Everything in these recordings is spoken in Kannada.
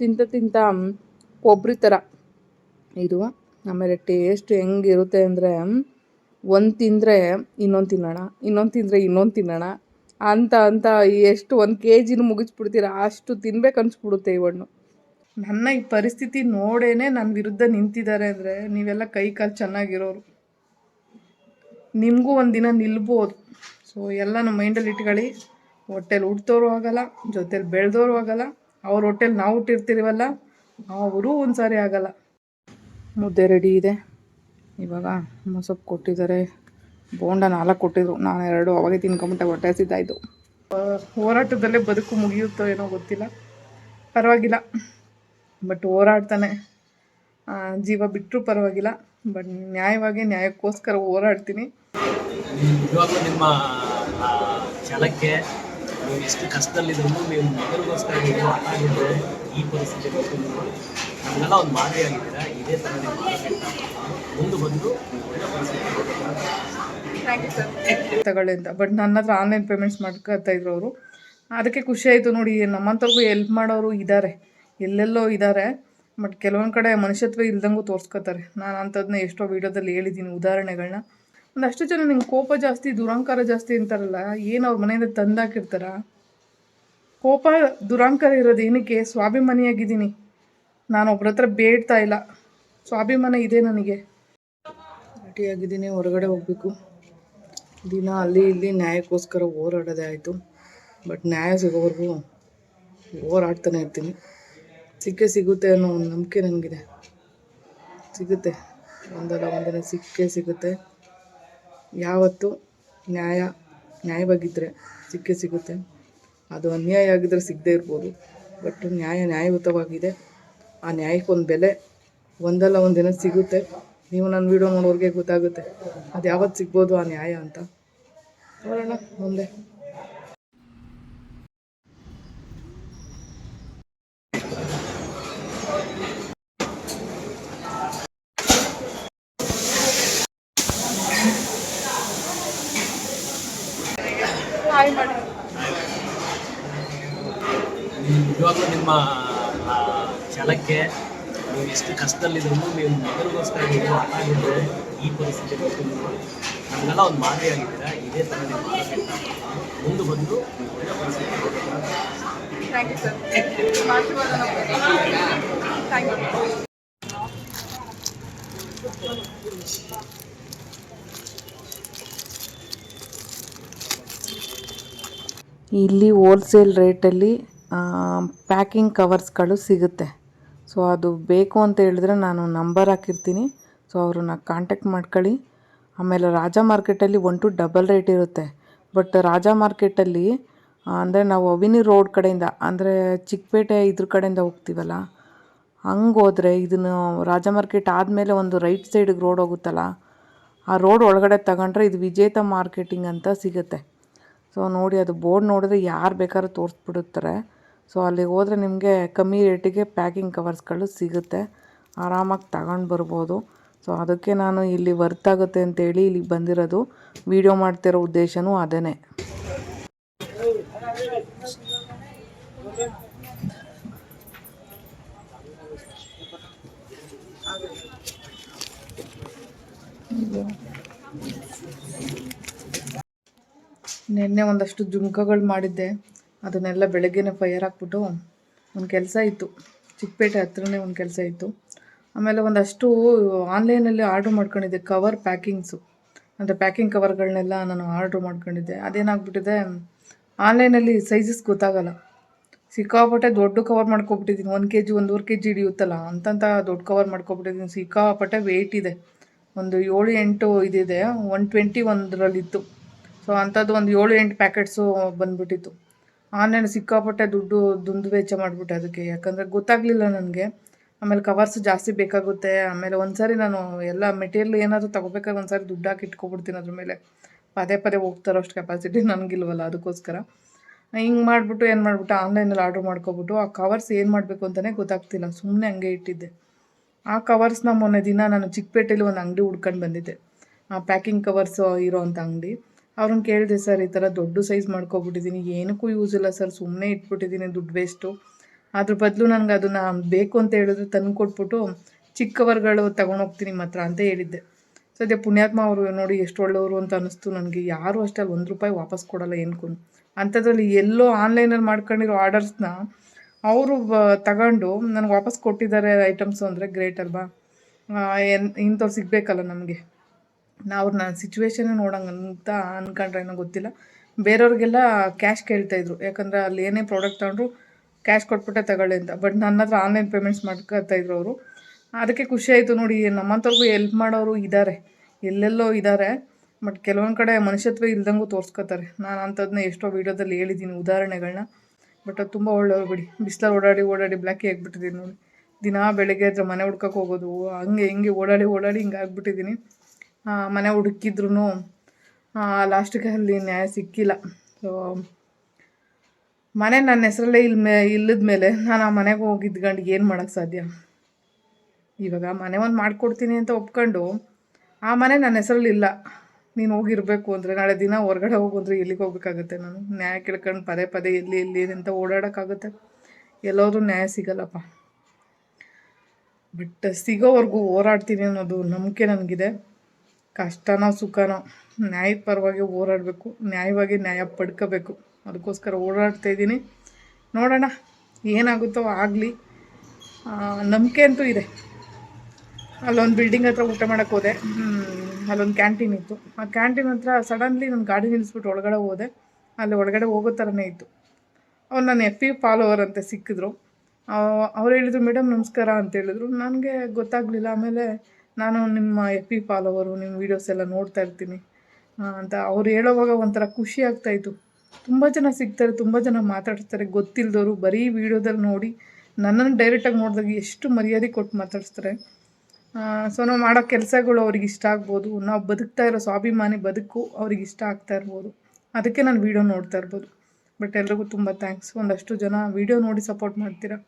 ತಿಂತ ತಿಂತ ಕೊಬ್ಬರಿ ಥರ ಇದು ಆಮೇಲೆ ಟೇಸ್ಟ್ ಹೆಂಗಿರುತ್ತೆ ಅಂದರೆ ಒಂದು ತಿಂದರೆ ಇನ್ನೊಂದು ತಿನ್ನೋಣ, ಇನ್ನೊಂದು ತಿಂದರೆ ಇನ್ನೊಂದು ತಿನ್ನೋಣ. ಅಂತ ಅಂತ ಎಷ್ಟು ಒಂದು ಕೆ ಜಿನೂ ಮುಗಿಸ್ಬಿಡ್ತೀರ, ಅಷ್ಟು ತಿನ್ಬೇಕು ಅನಿಸ್ಬಿಡುತ್ತೆ ಈ ನನ್ನ ಈ ಪರಿಸ್ಥಿತಿ ನೋಡೇನೆ ನನ್ನ ವಿರುದ್ಧ ನಿಂತಿದ್ದಾರೆ ಅಂದರೆ ನೀವೆಲ್ಲ ಕೈ ಕಾಲು ಚೆನ್ನಾಗಿರೋರು. ನಿಮಗೂ ಒಂದು ದಿನ ನಿಲ್ಬೋದು. ಸೊ ಎಲ್ಲ ನಮ್ಮ ಮೈಂಡಲ್ಲಿ ಇಟ್ಕೊಳ್ಳಿ. ಹೊಟ್ಟೆಲಿ ಹುಟ್ಟಿದವರು ಆಗಲ್ಲ, ಜೊತೆಲಿ ಬೆಳೆದೋರು ಆಗಲ್ಲ. ಅವ್ರ ಹೊಟ್ಟೆಲಿ ನಾವು ಹುಟ್ಟಿರ್ತೀವಲ್ಲ, ಅವರು ಒಂದು ಸಾರಿ ಆಗಲ್ಲ. ಮುದ್ದೆ ರೆಡಿ ಇದೆ. ಇವಾಗ ಮೊಸಪ್ಪು ಕೊಟ್ಟಿದ್ದಾರೆ. ಬೋಂಡ ನಾಲ್ಕು ಕೊಟ್ಟಿದ್ರು. ನಾನು ಎರಡು ಅವಾಗೆ ತಿನ್ಕೊಂಬಿಟ್ಟೆ, ಹೊಟ್ಟೆ ಸಿದ್ದಾಯಿತು ಹೋರಾಟದಲ್ಲೇ ಬದುಕು ಮುಗಿಯುತ್ತೋ ಏನೋ ಗೊತ್ತಿಲ್ಲ. ಪರವಾಗಿಲ್ಲ. ಬಟ್ ಹೋರಾಡ್ತಾನೆ. ಜೀವ ಬಿಟ್ಟರೂ ಪರವಾಗಿಲ್ಲ. ಬಟ್ ನ್ಯಾಯವಾಗಿ, ನ್ಯಾಯಕ್ಕೋಸ್ಕರ ಹೋರಾಡ್ತೀನಿ. ನಿಮ್ಮ ಛಲಕ್ಕೆ ನೀವು ಎಷ್ಟು ಕಷ್ಟದಲ್ಲಿದ್ರು ನೀವು ಮಗನಿಗೋಸ್ಕರ ಹಠ ಈ ಪರಿಸ್ಥಿತಿ ನಮಗೆಲ್ಲ ಒಂದು ಮಾದರಿ ಆಗಿದ್ದೀರಾ? ಇದೇ ಥರ ನೀವು ಮುಂದೆ ಬಂದು ಒಳ್ಳೆ ಅಂತ. ಬಟ್ ನನ್ನ ಹತ್ರ ಆನ್ಲೈನ್ ಪೇಮೆಂಟ್ಸ್ ಮಾಡ್ಕೊತಾ ಇದ್ರು ಅವರು. ಅದಕ್ಕೆ ಖುಷಿ ಆಯಿತು ನೋಡಿ ನಮ್ಮಂಥವ್ರಿಗೂ ಹೆಲ್ಪ್ ಮಾಡೋರು ಇದ್ದಾರೆ ಎಲ್ಲೆಲ್ಲೋ ಇದ್ದಾರೆ ಬಟ್ ಕೆಲವೊಂದು ಕಡೆ ಮನುಷ್ಯತ್ವ ಇಲ್ದಂಗೂ ತೋರಿಸ್ಕೊತಾರೆ. ನಾನು ಅಂಥದ್ದನ್ನ ಎಷ್ಟೋ ವೀಡಿಯೋದಲ್ಲಿ ಹೇಳಿದ್ದೀನಿ ಉದಾಹರಣೆಗಳನ್ನ ಒಂದಷ್ಟು ಜನ ನಿಂಗೆ ಕೋಪ ಜಾಸ್ತಿ, ದುರಂಕಾರ ಜಾಸ್ತಿ ಅಂತಾರಲ್ಲ, ಏನು ಅವ್ರ ಮನೆಯಿಂದ ತಂದಾಕಿರ್ತಾರ? ಕೋಪ, ದುರಂಕಾರ ಇರೋದು ಏನಕ್ಕೆ? ಸ್ವಾಭಿಮಾನಿಯಾಗಿದ್ದೀನಿ. ನಾನು ಒಬ್ರ ಹತ್ರ ಬೇಡ್ತಾ ಇಲ್ಲ. ಸ್ವಾಭಿಮಾನ ಇದೆ ನನಗೆ. ಭೇಟಿಯಾಗಿದ್ದೀನಿ ಹೊರಗಡೆ ಹೋಗಬೇಕು. ದಿನ ಅಲ್ಲಿ ಇಲ್ಲಿ ನ್ಯಾಯಕ್ಕೋಸ್ಕರ ಹೋರಾಡೋದೇ ಆಯಿತು. ಬಟ್ ನ್ಯಾಯ ಸಿಗೋವರೆಗೂ ಹೋರಾಡ್ತಾನೆ ಇರ್ತೀನಿ. ಸಿಕ್ಕೇ ಸಿಗುತ್ತೆ ಅನ್ನೋ ಒಂದು ನಂಬಿಕೆ ನನಗಿದೆ. ಸಿಗುತ್ತೆ. ಒಂದಲ್ಲ ಒಂದಿನ ಸಿಕ್ಕೇ ಸಿಗುತ್ತೆ. ಯಾವತ್ತು ನ್ಯಾಯ ನ್ಯಾಯವಾಗಿದ್ದರೆ ಸಿಕ್ಕೇ ಸಿಗುತ್ತೆ. ಅದು ಅನ್ಯಾಯ ಆಗಿದ್ದರೆ ಸಿಗದೇ ಇರ್ಬೋದು. ಬಟ್ ನ್ಯಾಯ ನ್ಯಾಯಯುತವಾಗಿದೆ. ಆ ನ್ಯಾಯಕ್ಕೊಂದು ಬೆಲೆ ಒಂದಲ್ಲ ಒಂದು ದಿನ ಸಿಗುತ್ತೆ. ನೀವು ನನ್ನ ವೀಡಿಯೋ ನೋಡೋರಿಗೆ ಗೊತ್ತಾಗುತ್ತೆ. ಅದು ಯಾವತ್ತು ಸಿಗ್ಬೋದು ಆ ನ್ಯಾಯ ಅಂತ. ನೋಡೋಣ ಮುಂದೆ. ನಿಮ್ಮ ಆ, ಛಲಕ್ಕೆ ನೀವು ಎಷ್ಟು ಕಷ್ಟದಲ್ಲಿದ್ರು ನೀವು ಮಗನಿಗೋಸ್ಕರ ನೀವು ಹಠ ಆಗಿದ್ರೆ ಈ ಪರಿಸ್ಥಿತಿ ಬಂದು ನೀವು ನಮಗೆಲ್ಲ ಒಂದು ಮಾದರಿ ಆಗಿದ್ದೀರಾ? ಇದೇ ಥರ ನೀವು ಮುಂದೆ ಬಂದು ಒಳ್ಳೆ ಪರಿಸ್ಥಿತಿ ಥ್ಯಾಂಕ್ ಯು ಸರ್ ಆಶೀರ್ವಾದ ಥ್ಯಾಂಕ್ ಯು ಇಲ್ಲಿ ಹೋಲ್ಸೇಲ್ ರೇಟಲ್ಲಿ ಪ್ಯಾಕಿಂಗ್ ಕವರ್ಸ್ಗಳು ಸಿಗುತ್ತೆ. ಸೊ ಅದು ಬೇಕು ಅಂತ ಹೇಳಿದ್ರೆ ನಾನು ನಂಬರ್ ಹಾಕಿರ್ತೀನಿ. ಸೊ ಅವ್ರನ್ನ ಕಾಂಟ್ಯಾಕ್ಟ್ ಮಾಡ್ಕೊಳ್ಳಿ. ಆಮೇಲೆ ರಾಜ ಮಾರ್ಕೆಟಲ್ಲಿ ಒನ್ ಟು ಡಬಲ್ ರೇಟ್ ಇರುತ್ತೆ. ಬಟ್ ರಾಜ ಮಾರ್ಕೆಟಲ್ಲಿ ಅಂದರೆ ನಾವು ಅವಿನಿ ರೋಡ್ ಕಡೆಯಿಂದ, ಅಂದರೆ ಚಿಕ್ಕಪೇಟೆ ಇದ್ರ ಕಡೆಯಿಂದ ಹೋಗ್ತೀವಲ್ಲ ಹಂಗೆ ಹೋದರೆ ಇದನ್ನು ರಾಜ ಮಾರ್ಕೆಟ್ ಆದಮೇಲೆ ಒಂದು ರೈಟ್ ಸೈಡಿಗೆ ರೋಡ್ ಹೋಗುತ್ತಲ್ಲ, ಆ ರೋಡ್ ಒಳಗಡೆ ತಗೊಂಡ್ರೆ ಇದು ವಿಜೇತ ಮಾರ್ಕೆಟಿಂಗ್ ಅಂತ ಸಿಗುತ್ತೆ. ಸೊ ನೋಡಿ, ಅದು ಬೋರ್ಡ್ ನೋಡಿದ್ರೆ ಯಾರು ಬೇಕಾದ್ರೂ ತೋರಿಸ್ಬಿಡುತ್ತಾರೆ. ಸೊ ಅಲ್ಲಿಗೆ ಹೋದರೆ ನಿಮಗೆ ಕಮ್ಮಿ ರೇಟಿಗೆ ಪ್ಯಾಕಿಂಗ್ ಕವರ್ಸ್ಗಳು ಸಿಗುತ್ತೆ. ಆರಾಮಾಗಿ ತಗೊಂಡು ಬರ್ಬೋದು. ಸೊ ಅದಕ್ಕೆ ನಾನು ಇಲ್ಲಿ ವರ್ತ್ ಆಗುತ್ತೆ ಅಂತೇಳಿ ಇಲ್ಲಿಗೆ ಬಂದಿರೋದು. ವೀಡಿಯೋ ಮಾಡ್ತಿರೋ ಉದ್ದೇಶವೂ ಅದೇ ನಿನ್ನೆ ಒಂದಷ್ಟು ಜುಮ್ಕಗಳು ಮಾಡಿದ್ದೆ. ಅದನ್ನೆಲ್ಲ ಬೆಳಗ್ಗೆನೇ ಫೈರ್ ಹಾಕ್ಬಿಟ್ಟು ಒಂದು ಕೆಲಸ ಇತ್ತು. ಚಿಕ್ಕಪೇಟೆ ಹತ್ರನೇ ಒಂದು ಕೆಲಸ ಇತ್ತು. ಆಮೇಲೆ ಒಂದಷ್ಟು ಆನ್ಲೈನಲ್ಲಿ ಆರ್ಡ್ರ್ ಮಾಡ್ಕೊಂಡಿದ್ದೆ ಕವರ್ ಪ್ಯಾಕಿಂಗ್ಸು ಅಂದರೆ ಪ್ಯಾಕಿಂಗ್ ಕವರ್ಗಳನ್ನೆಲ್ಲ ನಾನು ಆರ್ಡ್ರ್ ಮಾಡ್ಕೊಂಡಿದ್ದೆ. ಅದೇನಾಗ್ಬಿಟ್ಟಿದೆ ಆನ್ಲೈನಲ್ಲಿ ಸೈಜಸ್ ಗೊತ್ತಾಗಲ್ಲ. ಸಿಕ್ಕಾಪಟ್ಟೆ ದೊಡ್ಡ ಕವರ್ ಮಾಡ್ಕೊಬಿಟ್ಟಿದ್ದೀನಿ. ಒಂದು ಕೆ ಜಿ ಒಂದೂವರೆ ಕೆ ಜಿ ಹಿಡಿಯುತ್ತಲ್ಲ, ಅಂತಂತ ದೊಡ್ಡ ಕವರ್ ಮಾಡ್ಕೊಬಿಟ್ಟಿದ್ದೀನಿ. ಸಿಕ್ಕಾಪಟ್ಟೆ ವೆಯ್ಟ್ ಇದೆ. ಒಂದು ಏಳು, ಎಂಟು ಇದಿದೆ. One twenty ಒಂದರಲ್ಲಿತ್ತು. ಸೊ ಅಂಥದ್ದು ಒಂದು ಏಳು, ಎಂಟು ಪ್ಯಾಕೆಟ್ಸು ಬಂದ್ಬಿಟ್ಟಿತ್ತು. ಆನ್ಲೈನ್ ಸಿಕ್ಕಾಪಟ್ಟೆ ದುಡ್ಡು ದುಂದು ವೆಚ್ಚ ಮಾಡಿಬಿಟ್ಟೆ ಅದಕ್ಕೆ. ಯಾಕಂದರೆ ಗೊತ್ತಾಗಲಿಲ್ಲ ನನಗೆ. ಆಮೇಲೆ ಕವರ್ಸ್ ಜಾಸ್ತಿ ಬೇಕಾಗುತ್ತೆ. ಆಮೇಲೆ ಒಂದು ನಾನು ಎಲ್ಲ ಮೆಟೀರಿಯಲ್ ಏನಾದರೂ ತಗೋಬೇಕಾದ್ರೆ ಒಂದು ಸಾರಿ ದುಡ್ಡು ಹಾಕಿ ಇಟ್ಕೊಬಿಡ್ತೀನಿ ಅದ್ರ ಮೇಲೆ. ಪದೇ ಪದೇ ಹೋಗ್ತಾರೋ ಅಷ್ಟು ಕೆಪಾಸಿಟಿ ನನಗಿಲ್ವಲ್ಲ ಅದಕ್ಕೋಸ್ಕರ. ಹಿಂಗೆ ಮಾಡಿಬಿಟ್ಟು ಏನು ಮಾಡಿಬಿಟ್ಟು ಆನ್ಲೈನಲ್ಲಿ ಆರ್ಡ್ರ್ ಮಾಡ್ಕೊಬಿಟ್ಟು ಆ ಕವರ್ಸ್ ಏನು ಮಾಡಬೇಕು ಅಂತಲೇ ಗೊತ್ತಾಗ್ತಿಲ್ಲ. ಸುಮ್ಮನೆ ಹಂಗೆ ಇಟ್ಟಿದ್ದೆ. ಆ ಕವರ್ಸ್ನ ಮೊನ್ನೆ ದಿನ ನಾನು ಚಿಕ್ಕಪೇಟೆಯಲ್ಲಿ ಒಂದು ಅಂಗಡಿ ಹುಡ್ಕೊಂಡು ಬಂದಿದ್ದೆ. ಆ ಪ್ಯಾಕಿಂಗ್ ಕವರ್ಸ್ ಇರೋ ಅಂಥ ಅಂಗಡಿ. ಅವ್ರನ್ನ ಕೇಳಿದೆ, ಸರ್, ಈ ಥರ ದೊಡ್ಡ ಸೈಜ್ ಮಾಡ್ಕೊಬಿಟ್ಟಿದ್ದೀನಿ. ಏನಕ್ಕೂ ಯೂಸ್ ಇಲ್ಲ, ಸರ್. ಸುಮ್ಮನೆ ಇಟ್ಬಿಟ್ಟಿದ್ದೀನಿ ದುಡ್ಡು ವೇಸ್ಟು. ಅದ್ರ ಬದಲು ನನಗೆ ಅದನ್ನು ಬೇಕು ಅಂತ ಹೇಳಿದ್ರೆ ತಂದು ಕೊಟ್ಬಿಟ್ಟು ಚಿಕ್ಕವರುಗಳು ತಗೊಂಡೋಗ್ತೀನಿ ನಿಮ್ಮ ಹತ್ರ ಅಂತ ಹೇಳಿದ್ದೆ. ಸದ್ಯ ಪುಣ್ಯಾತ್ಮ ಅವರು ನೋಡಿ ಎಷ್ಟು ಒಳ್ಳೆಯವರು ಅಂತ ಅನ್ನಿಸ್ತು ನನಗೆ. ಯಾರು ಅಷ್ಟೇ ಅಲ್ಲಿ ಒಂದು ರೂಪಾಯಿ ವಾಪಸ್ ಕೊಡಲ್ಲ ಏನ್ಕೂ ಅಂಥದ್ರಲ್ಲಿ ಎಲ್ಲೋ ಆನ್ಲೈನಲ್ಲಿ ಮಾಡ್ಕೊಂಡಿರೋ ಆರ್ಡರ್ಸ್ನ ಅವರು ತಗೊಂಡು ನನಗೆ ವಾಪಸ್ ಕೊಟ್ಟಿದ್ದಾರೆ ಐಟಮ್ಸು ಅಂದರೆ ಗ್ರೇಟ್ ಅಲ್ವಾ? ಇಂಥವ್ರು ಸಿಗಬೇಕಲ್ಲ ನಮಗೆ. ನಾವು ನನ್ನ ಸಿಚುವೇಶನ್ ನೋಡೋಂಗಂತ ಅನ್ಕೊಂಡ್ರೆ ಏನೋ ಗೊತ್ತಿಲ್ಲ. ಬೇರೆಯವ್ರಿಗೆಲ್ಲ ಕ್ಯಾಶ್ ಕೇಳ್ತಾಯಿದ್ರು ಯಾಕಂದರೆ ಅಲ್ಲಿ ಏನೇ ಪ್ರಾಡಕ್ಟ್ ತಗೊಂಡ್ರು ಕ್ಯಾಶ್ ಕೊಟ್ಬಿಟ್ಟೆ ತಗೊಳ್ಳಿ ಅಂತ. ಬಟ್ ನನ್ನ ಹತ್ರ ಆನ್ಲೈನ್ ಪೇಮೆಂಟ್ಸ್ ಮಾಡ್ಕೊತಾ ಇದ್ರು ಅವರು. ಅದಕ್ಕೆ ಖುಷಿ ಆಯಿತು ನೋಡಿ ನಮ್ಮಂಥವ್ರಿಗೂ ಎಲ್ಪ್ ಮಾಡೋರು ಇದ್ದಾರೆ ಎಲ್ಲೆಲ್ಲೋ ಇದ್ದಾರೆ ಬಟ್ ಕೆಲವೊಂದು ಕಡೆ ಮನುಷ್ಯತ್ವ ಇಲ್ದಂಗೂ ತೋರಿಸ್ಕೋತಾರೆ. ನಾನು ಅಂಥದ್ದನ್ನ ಎಷ್ಟೋ ವೀಡಿಯೋದಲ್ಲಿ ಹೇಳಿದ್ದೀನಿ ಉದಾಹರಣೆಗಳನ್ನ ಬಟ್ ಅದು ತುಂಬ ಒಳ್ಳೆಯವ್ರು ಬಿಡಿ. ಬಿಸಿಲಲ್ಲಿ ಓಡಾಡಿ ಓಡಾಡಿ ಬ್ಲ್ಯಾಕಿ ಆಗಿಬಿಟ್ಟಿದ್ದೀನಿ ನೋಡಿ. ದಿನಾ ಬೆಳಗ್ಗೆ ಹತ್ರ ಮನೆ ಹುಡ್ಕಕ್ಕೆ ಹೋಗೋದು, ಹಂಗೆ ಹಿಂಗೆ ಓಡಾಡಿ ಓಡಾಡಿ ಹಿಂಗೆ ಆಗ್ಬಿಟ್ಟಿದ್ದೀನಿ ಮನೆ ಹುಡುಕಿದ್ರು ಲಾಸ್ಟಿಗೆ ಅಲ್ಲಿ ನ್ಯಾಯ ಸಿಕ್ಕಿಲ್ಲ. ಸೊ ಮನೆ ನನ್ನ ಹೆಸರಲ್ಲೇ ಇಲ್ಲಿ ಮೇ, ಇಲ್ಲದ ಮೇಲೆ ನಾನು ಆ ಮನೆಗೆ ಹೋಗಿದ್ಕೊಂಡು ಏನು ಮಾಡೋಕ್ಕೆ ಸಾಧ್ಯ? ಇವಾಗ ಮನೆ ಒಂದು ಮಾಡಿಕೊಡ್ತೀನಿ ಅಂತ ಒಪ್ಕೊಂಡು, ಆ ಮನೆ ನನ್ನ ಹೆಸರಲ್ಲಿ ಇಲ್ಲ. ನೀನು ಹೋಗಿರಬೇಕು ಅಂದರೆ, ನಾಳೆ ದಿನ ಹೊರಗಡೆ ಅಂದರೆ ಎಲ್ಲಿಗೆ ಹೋಗ್ಬೇಕಾಗುತ್ತೆ ನಾನು? ನ್ಯಾಯ ಕೇಳ್ಕೊಂಡು ಪದೇ ಪದೇ ಎಲ್ಲಿ ಎಲ್ಲಿ ಅಂತ ಓಡಾಡೋಕ್ಕಾಗುತ್ತೆ? ಎಲ್ಲೋದ್ರೂ ನ್ಯಾಯ ಸಿಗಲ್ಲಪ್ಪ. ಬಟ್ ಸಿಗೋವರೆಗೂ ಹೋರಾಡ್ತೀನಿ ಅನ್ನೋದು ನಂಬಿಕೆ ನನಗಿದೆ. ಕಷ್ಟನೋ ಸುಖನೋ ನ್ಯಾಯದ ಪರವಾಗಿ ಹೋರಾಡಬೇಕು, ನ್ಯಾಯವಾಗಿ ನ್ಯಾಯ ಪಡ್ಕೋಬೇಕು. ಅದಕ್ಕೋಸ್ಕರ ಓಡಾಡ್ತಾ ಇದ್ದೀನಿ. ನೋಡೋಣ, ಏನಾಗುತ್ತೋ ಆಗಲಿ. ನಂಬಿಕೆ ಅಂತೂ ಇದೆ. ಅಲ್ಲೊಂದು ಬಿಲ್ಡಿಂಗ್ ಹತ್ರ ಊಟ ಮಾಡೋಕ್ಕೆ ಹೋದೆ. ಅಲ್ಲೊಂದು ಕ್ಯಾಂಟೀನ್ ಇತ್ತು. ಆ ಕ್ಯಾಂಟೀನ್ ಹತ್ರ ಸಡನ್ಲಿ ನನ್ನ ಗಾಡಿ ನಿಲ್ಲಿಸ್ಬಿಟ್ಟು ಒಳಗಡೆ ಹೋದೆ. ಅಲ್ಲಿ ಒಳಗಡೆ ಹೋಗೋ ಥರನೇ ಇತ್ತು. ಅವ್ರು ನನ್ನ ಎಫ್ ಪಿ ಫಾಲೋವರ್ ಅಂತ ಸಿಕ್ಕಿದ್ರು. ಅವ್ರು ಹೇಳಿದ್ರು ಮೇಡಮ್ ನಮಸ್ಕಾರ ಅಂತ ಹೇಳಿದ್ರು. ನನಗೆ ಗೊತ್ತಾಗಲಿಲ್ಲ. ಆಮೇಲೆ ನಾನು ನಿಮ್ಮ ಎಫ್ ಪಿ ಫಾಲೋವರು ನಿಮ್ಮ ವೀಡಿಯೋಸ್ ಎಲ್ಲ ನೋಡ್ತಾ ಇರ್ತೀನಿ. ಅಂತ ಅವ್ರು ಹೇಳೋವಾಗ ಒಂಥರ ಖುಷಿ ಆಗ್ತಾಯಿತ್ತು ತುಂಬ ಜನ ಸಿಗ್ತಾರೆ, ತುಂಬ ಜನ ಮಾತಾಡ್ತಾರೆ. ಗೊತ್ತಿಲ್ಲದವರು ಬರೀ ವೀಡಿಯೋದಲ್ಲಿ ನೋಡಿ ನನ್ನನ್ನು ಡೈರೆಕ್ಟಾಗಿ ನೋಡಿದಾಗ ಎಷ್ಟು ಮರ್ಯಾದೆ ಕೊಟ್ಟು ಮಾತಾಡಿಸ್ತಾರೆ. ಸೊ ನಾವು ಮಾಡೋ ಕೆಲಸಗಳು ಅವ್ರಿಗೆ ಇಷ್ಟ ಆಗ್ಬೋದು. ನಾವು ಬದುಕ್ತಾ ಇರೋ ಸ್ವಾಭಿಮಾನಿ ಬದುಕು ಅವ್ರಿಗೆ ಇಷ್ಟ ಆಗ್ತಾ ಇರ್ಬೋದು. ಅದಕ್ಕೆ ನಾನು ವೀಡಿಯೋ ನೋಡ್ತಾ ಇರ್ಬೋದು. ಬಟ್ ಎಲ್ರಿಗೂ ತುಂಬ ಥ್ಯಾಂಕ್ಸ್ ಒಂದಷ್ಟು ಜನ ವೀಡಿಯೋ ನೋಡಿ ಸಪೋರ್ಟ್ ಮಾಡ್ತೀರಾ?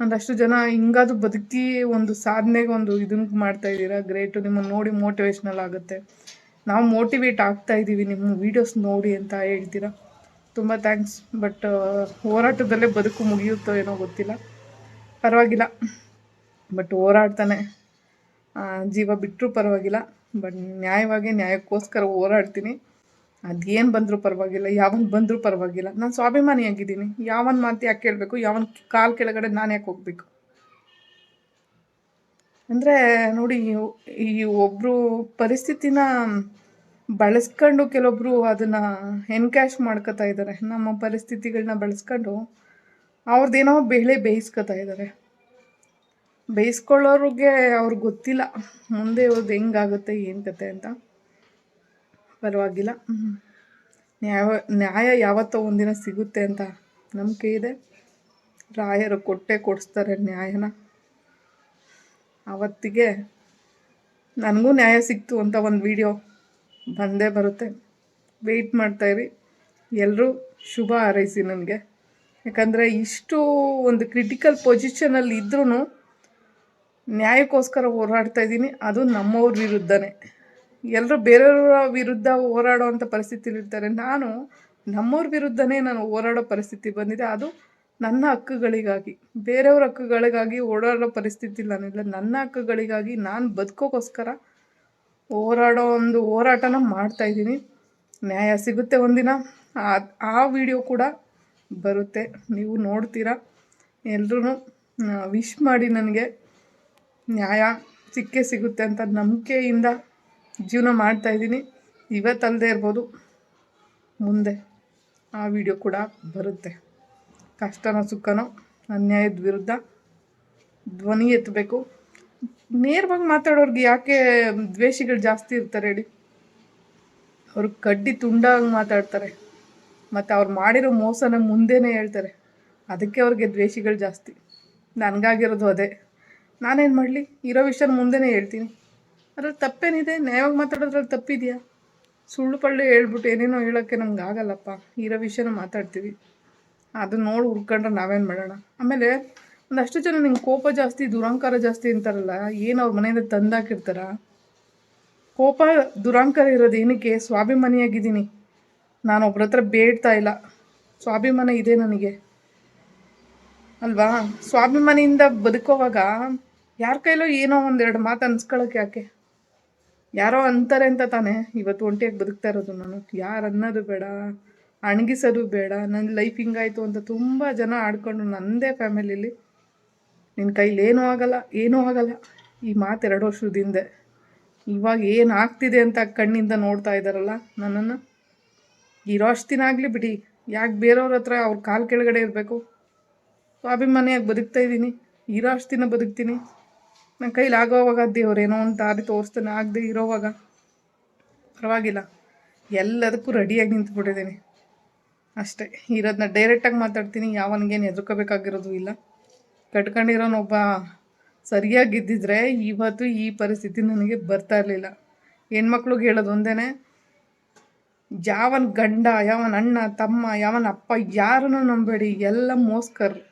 ಒಂದಷ್ಟು ಜನ ಹಿಂಗಾದ್ರು ಬದುಕಿ ಒಂದು ಸಾಧನೆಗೆ ಒಂದು ಇದನ್ನ ಮಾಡ್ತಾ ಇದ್ದೀರಾ? ಗ್ರೇಟು ನಿಮ್ಮನ್ನು ನೋಡಿ ಮೋಟಿವೇಶ್ನಲ್ ಆಗುತ್ತೆ. ನಾವು ಮೋಟಿವೇಟ್ ಆಗ್ತಾ ಇದ್ದೀವಿ ನಿಮ್ಮ ವೀಡಿಯೋಸ್ ನೋಡಿ ಅಂತ ಹೇಳ್ತೀರಾ? ತುಂಬ ಥ್ಯಾಂಕ್ಸ್ ಬಟ್ ಹೋರಾಟದಲ್ಲೇ ಬದುಕು ಮುಗಿಯುತ್ತೋ ಏನೋ ಗೊತ್ತಿಲ್ಲ. ಪರವಾಗಿಲ್ಲ. ಬಟ್ ಹೋರಾಡ್ತಾನೆ. ಜೀವ ಬಿಟ್ಟರೂ ಪರವಾಗಿಲ್ಲ. ಬಟ್ ನ್ಯಾಯವಾಗಿ ನ್ಯಾಯಕ್ಕೋಸ್ಕರ ಹೋರಾಡ್ತೀನಿ. ಅದೇನು ಬಂದರೂ ಪರವಾಗಿಲ್ಲ, ಯಾವನ್ ಬಂದರೂ ಪರವಾಗಿಲ್ಲ. ನಾನು ಸ್ವಾಭಿಮಾನಿಯಾಗಿದ್ದೀನಿ ಯಾವನ್ ಮಾತು ಯಾಕೆ ಕೇಳಬೇಕು? ಯಾವನ್ ಕಾಲು ಕೆಳಗಡೆ ನಾನು ಯಾಕೆ ಹೋಗಬೇಕು? ಅಂದರೆ ನೋಡಿ, ಈ ಒಬ್ಬರು ಪರಿಸ್ಥಿತಿನ ಬಳಸ್ಕೊಂಡು ಕೆಲವೊಬ್ಬರು ಅದನ್ನು ಎನ್ಕ್ಯಾಶ್ ಮಾಡ್ಕೋತಾ ಇದ್ದಾರೆ ನಮ್ಮ ಪರಿಸ್ಥಿತಿಗಳನ್ನ ಬಳಸ್ಕೊಂಡು ಅವ್ರದ್ದೇನೋ ಬೇಳೆ ಬೇಯಿಸ್ಕೊತಾ ಇದ್ದಾರೆ ಬೇಯಿಸ್ಕೊಳ್ಳೋರಿಗೆ ಅವ್ರಿಗೆ ಗೊತ್ತಿಲ್ಲ. ಮುಂದೆ ಅವ್ರದ್ದು ಹೆಂಗಾಗುತ್ತೆ ಏನು ಕತೆ ಅಂತ. ಪರವಾಗಿಲ್ಲ. ನ್ಯಾಯ ನ್ಯಾಯ ಯಾವತ್ತೋ ಒಂದಿನ ಸಿಗುತ್ತೆ ಅಂತ ನಂಬಿಕೆ ಇದೆ. ರಾಯರು ಕೊಟ್ಟೆ ಕೊಡಿಸ್ತಾರೆ ನ್ಯಾಯನ. ಆವತ್ತಿಗೆ ನನಗೂ ನ್ಯಾಯ ಸಿಕ್ತು ಅಂತ ಒಂದು ವಿಡಿಯೋ ಬಂದೇ ಬರುತ್ತೆ. ವೆಯ್ಟ್ ಮಾಡ್ತಾಯಿರಿ ಎಲ್ಲರೂ ಶುಭ ಹಾರೈಸಿ ನನಗೆ. ಯಾಕಂದರೆ ಇಷ್ಟು ಒಂದು ಕ್ರಿಟಿಕಲ್ ಪೊಸಿಷನಲ್ಲಿ ಇದ್ರೂ ನ್ಯಾಯಕ್ಕೋಸ್ಕರ ಹೋರಾಡ್ತಾ ಇದ್ದೀನಿ. ಅದು ನಮ್ಮವ್ರ ವಿರುದ್ಧನೇ. ಎಲ್ಲರೂ ಬೇರೆಯವರ ವಿರುದ್ಧ ಹೋರಾಡುವಂಥ ಪರಿಸ್ಥಿತಿಲಿರ್ತಾರೆ ನಾನು ನಮ್ಮವ್ರ ವಿರುದ್ಧನೇ ನಾನು ಹೋರಾಡೋ ಪರಿಸ್ಥಿತಿ ಬಂದಿದೆ. ಅದು ನನ್ನ ಹಕ್ಕುಗಳಿಗಾಗಿ. ಬೇರೆಯವ್ರ ಹಕ್ಕುಗಳಿಗಾಗಿ ಓಡಾಡೋ ಪರಿಸ್ಥಿತಿ ನಾನಿಲ್ಲ ನನ್ನ ಹಕ್ಕುಗಳಿಗಾಗಿ ನಾನು ಬದುಕೋಕ್ಕೋಸ್ಕರ ಹೋರಾಡೋ ಒಂದು ಹೋರಾಟನ ಮಾಡ್ತಾ ಇದ್ದೀನಿ. ನ್ಯಾಯ ಸಿಗುತ್ತೆ ಒಂದಿನ. ಆ ವಿಡಿಯೋ ಕೂಡ ಬರುತ್ತೆ. ನೀವು ನೋಡ್ತೀರಾ. ಎಲ್ಲರೂ ವಿಶ್ ಮಾಡಿ ನನಗೆ ನ್ಯಾಯ ಸಿಕ್ಕೇ ಸಿಗುತ್ತೆ ಅಂತ ನಂಬಿಕೆಯಿಂದ ಜೀವನ ಮಾಡ್ತಾಯಿದ್ದೀನಿ ಇವತ್ತಲ್ಲದೆ ಇರ್ಬೋದು. ಮುಂದೆ ಆ ವಿಡಿಯೋ ಕೂಡ ಬರುತ್ತೆ. ಕಷ್ಟನೋ ಸುಖನೋ ಅನ್ಯಾಯದ ವಿರುದ್ಧ ಧ್ವನಿ ಎತ್ತಬೇಕು. ನೇರವಾಗಿ ಮಾತಾಡೋರ್ಗೆ ಯಾಕೆ ದ್ವೇಷಿಗಳು ಜಾಸ್ತಿ ಇರ್ತಾರೆ ಹೇಳಿ. ಅವರು ಕಡ್ಡಿ ತುಂಡಾಗಿ ಮಾತಾಡ್ತಾರೆ. ಮತ್ತು ಅವ್ರು ಮಾಡಿರೋ ಮೋಸನ ಮುಂದೆನೇ ಹೇಳ್ತಾರೆ. ಅದಕ್ಕೆ ಅವ್ರಿಗೆ ದ್ವೇಷಿಗಳು ಜಾಸ್ತಿ. ನನಗಾಗಿರೋದು ಅದೇ. ನಾನೇನು ಮಾಡಲಿ? ಇರೋ ವಿಷಯನ ಮುಂದೆನೇ ಹೇಳ್ತೀನಿ. ಅದ್ರಲ್ಲಿ ತಪ್ಪೇನಿದೆ? ನ್ಯಾಯವಾಗಿ ಮಾತಾಡೋದ್ರಲ್ಲಿ ತಪ್ಪಿದೆಯಾ? ಸುಳ್ಳು ಪಳ್ಳು ಹೇಳ್ಬಿಟ್ಟು ಏನೇನೋ ಹೇಳೋಕ್ಕೆ ನಮ್ಗೆ ಆಗಲ್ಲಪ್ಪ. ಇರೋ ವಿಷಯನ ಮಾತಾಡ್ತೀವಿ. ಅದನ್ನ ನೋಡಿ, ಹುಡ್ಕೊಂಡ್ರೆ ನಾವೇನು ಮಾಡೋಣ? ಆಮೇಲೆ ಒಂದಷ್ಟು ಜನ ನಿಮ್ಗೆ ಕೋಪ ಜಾಸ್ತಿ, ದುರಂಕಾರ ಜಾಸ್ತಿ ಅಂತಾರಲ್ಲ, ಏನು ಅವ್ರ ಮನೆಯಿಂದ ತಂದಾಕಿರ್ತಾರ? ಕೋಪ, ದುರಂಕಾರ ಇರೋದು ಏನಕ್ಕೆ? ಸ್ವಾಭಿಮಾನಿಯಾಗಿದ್ದೀನಿ. ನಾನು ಒಬ್ರ ಹತ್ರ ಬೇಡ್ತಾ ಇಲ್ಲ. ಸ್ವಾಭಿಮಾನ ಇದೆ ನನಗೆ. ಅಲ್ವಾ? ಸ್ವಾಭಿಮಾನಿಯಿಂದ ಬದುಕೋವಾಗ ಯಾರ ಕೈಲೋ ಏನೋ ಒಂದೆರಡು ಮಾತು ಅನ್ಸ್ಕೊಳಕ್ಕೆ ಯಾಕೆ? ಯಾರೋ ಅಂತಾರೆ ಅಂತ ತಾನೇ. ಇವತ್ತು ಒಂಟಿಯಾಗಿ ಬದುಕ್ತಾ ಇರೋದು ನಾನು. ಯಾರು ಅನ್ನೋದು ಬೇಡ, ಅಣಗಿಸೋದು ಬೇಡ. ನನ್ನ ಲೈಫ್ ಹಿಂಗಾಯಿತು ಅಂತ ತುಂಬ ಜನ ಆಡ್ಕೊಂಡು ನನ್ನದೇ ಫ್ಯಾಮಿಲಿಲಿ ನಿನ್ನ ಕೈಲಿ ಏನೂ ಆಗಲ್ಲ ಏನೂ ಆಗಲ್ಲ. ಈ ಮಾತು ಎರಡು ವರ್ಷದ ಹಿಂದೆ. ಇವಾಗ ಏನು ಆಗ್ತಿದೆ ಅಂತ ಕಣ್ಣಿಂದ ನೋಡ್ತಾ ಇದ್ದಾರಲ್ಲ ನನ್ನನ್ನು? ಇರೋ ಅಷ್ಟು ಆಗಲಿ ಬಿಡಿ. ಯಾಕೆ ಬೇರೆಯವ್ರ ಹತ್ರ ಅವ್ರ ಕಾಲು ಕೆಳಗಡೆ ಇರಬೇಕು? ಸ್ವಾಭಿಮಾನಿಯಾಗಿ ಬದುಕ್ತಾ ಇದ್ದೀನಿ ಇರೋ ಅಷ್ಟು ದಿನ ಬದುಕ್ತೀನಿ. ನನ್ನ ಕೈಲಿ ಆಗೋವಾಗ ದೇವ್ರೇನೋ ಒಂದು ದಾರಿ ತೋರಿಸ್ತಾನೆ, ಆಗದೆ ಇರೋವಾಗ. ಪರವಾಗಿಲ್ಲ. ಎಲ್ಲದಕ್ಕೂ ರೆಡಿಯಾಗಿ ನಿಂತ್ಬಿಟ್ಟಿದ್ದೀನಿ. ಅಷ್ಟೇ. ಇರೋದನ್ನ ಡೈರೆಕ್ಟಾಗಿ ಮಾತಾಡ್ತೀನಿ. ಯಾವನಿಗೇನು ಹೆದರ್ಕೋಬೇಕಾಗಿರೋದು ಇಲ್ಲ. ಕಟ್ಕೊಂಡಿರೋನೊಬ್ಬ ಸರಿಯಾಗಿದ್ದಿದ್ರೆ ಇವತ್ತು ಈ ಪರಿಸ್ಥಿತಿ ನನಗೆ ಬರ್ತಾ ಇರಲಿಲ್ಲ. ಹೆಣ್ಮಕ್ಳಿಗೆ ಹೇಳೋದು ಒಂದೇ ಯಾವನ ಗಂಡ, ಯಾವನ ಅಣ್ಣ, ತಮ್ಮ, ಯಾವನ ಅಪ್ಪ, ಯಾರನ್ನೂ ನಂಬೇಡಿ. ಎಲ್ಲ ಮೋಸ್ಕರ್.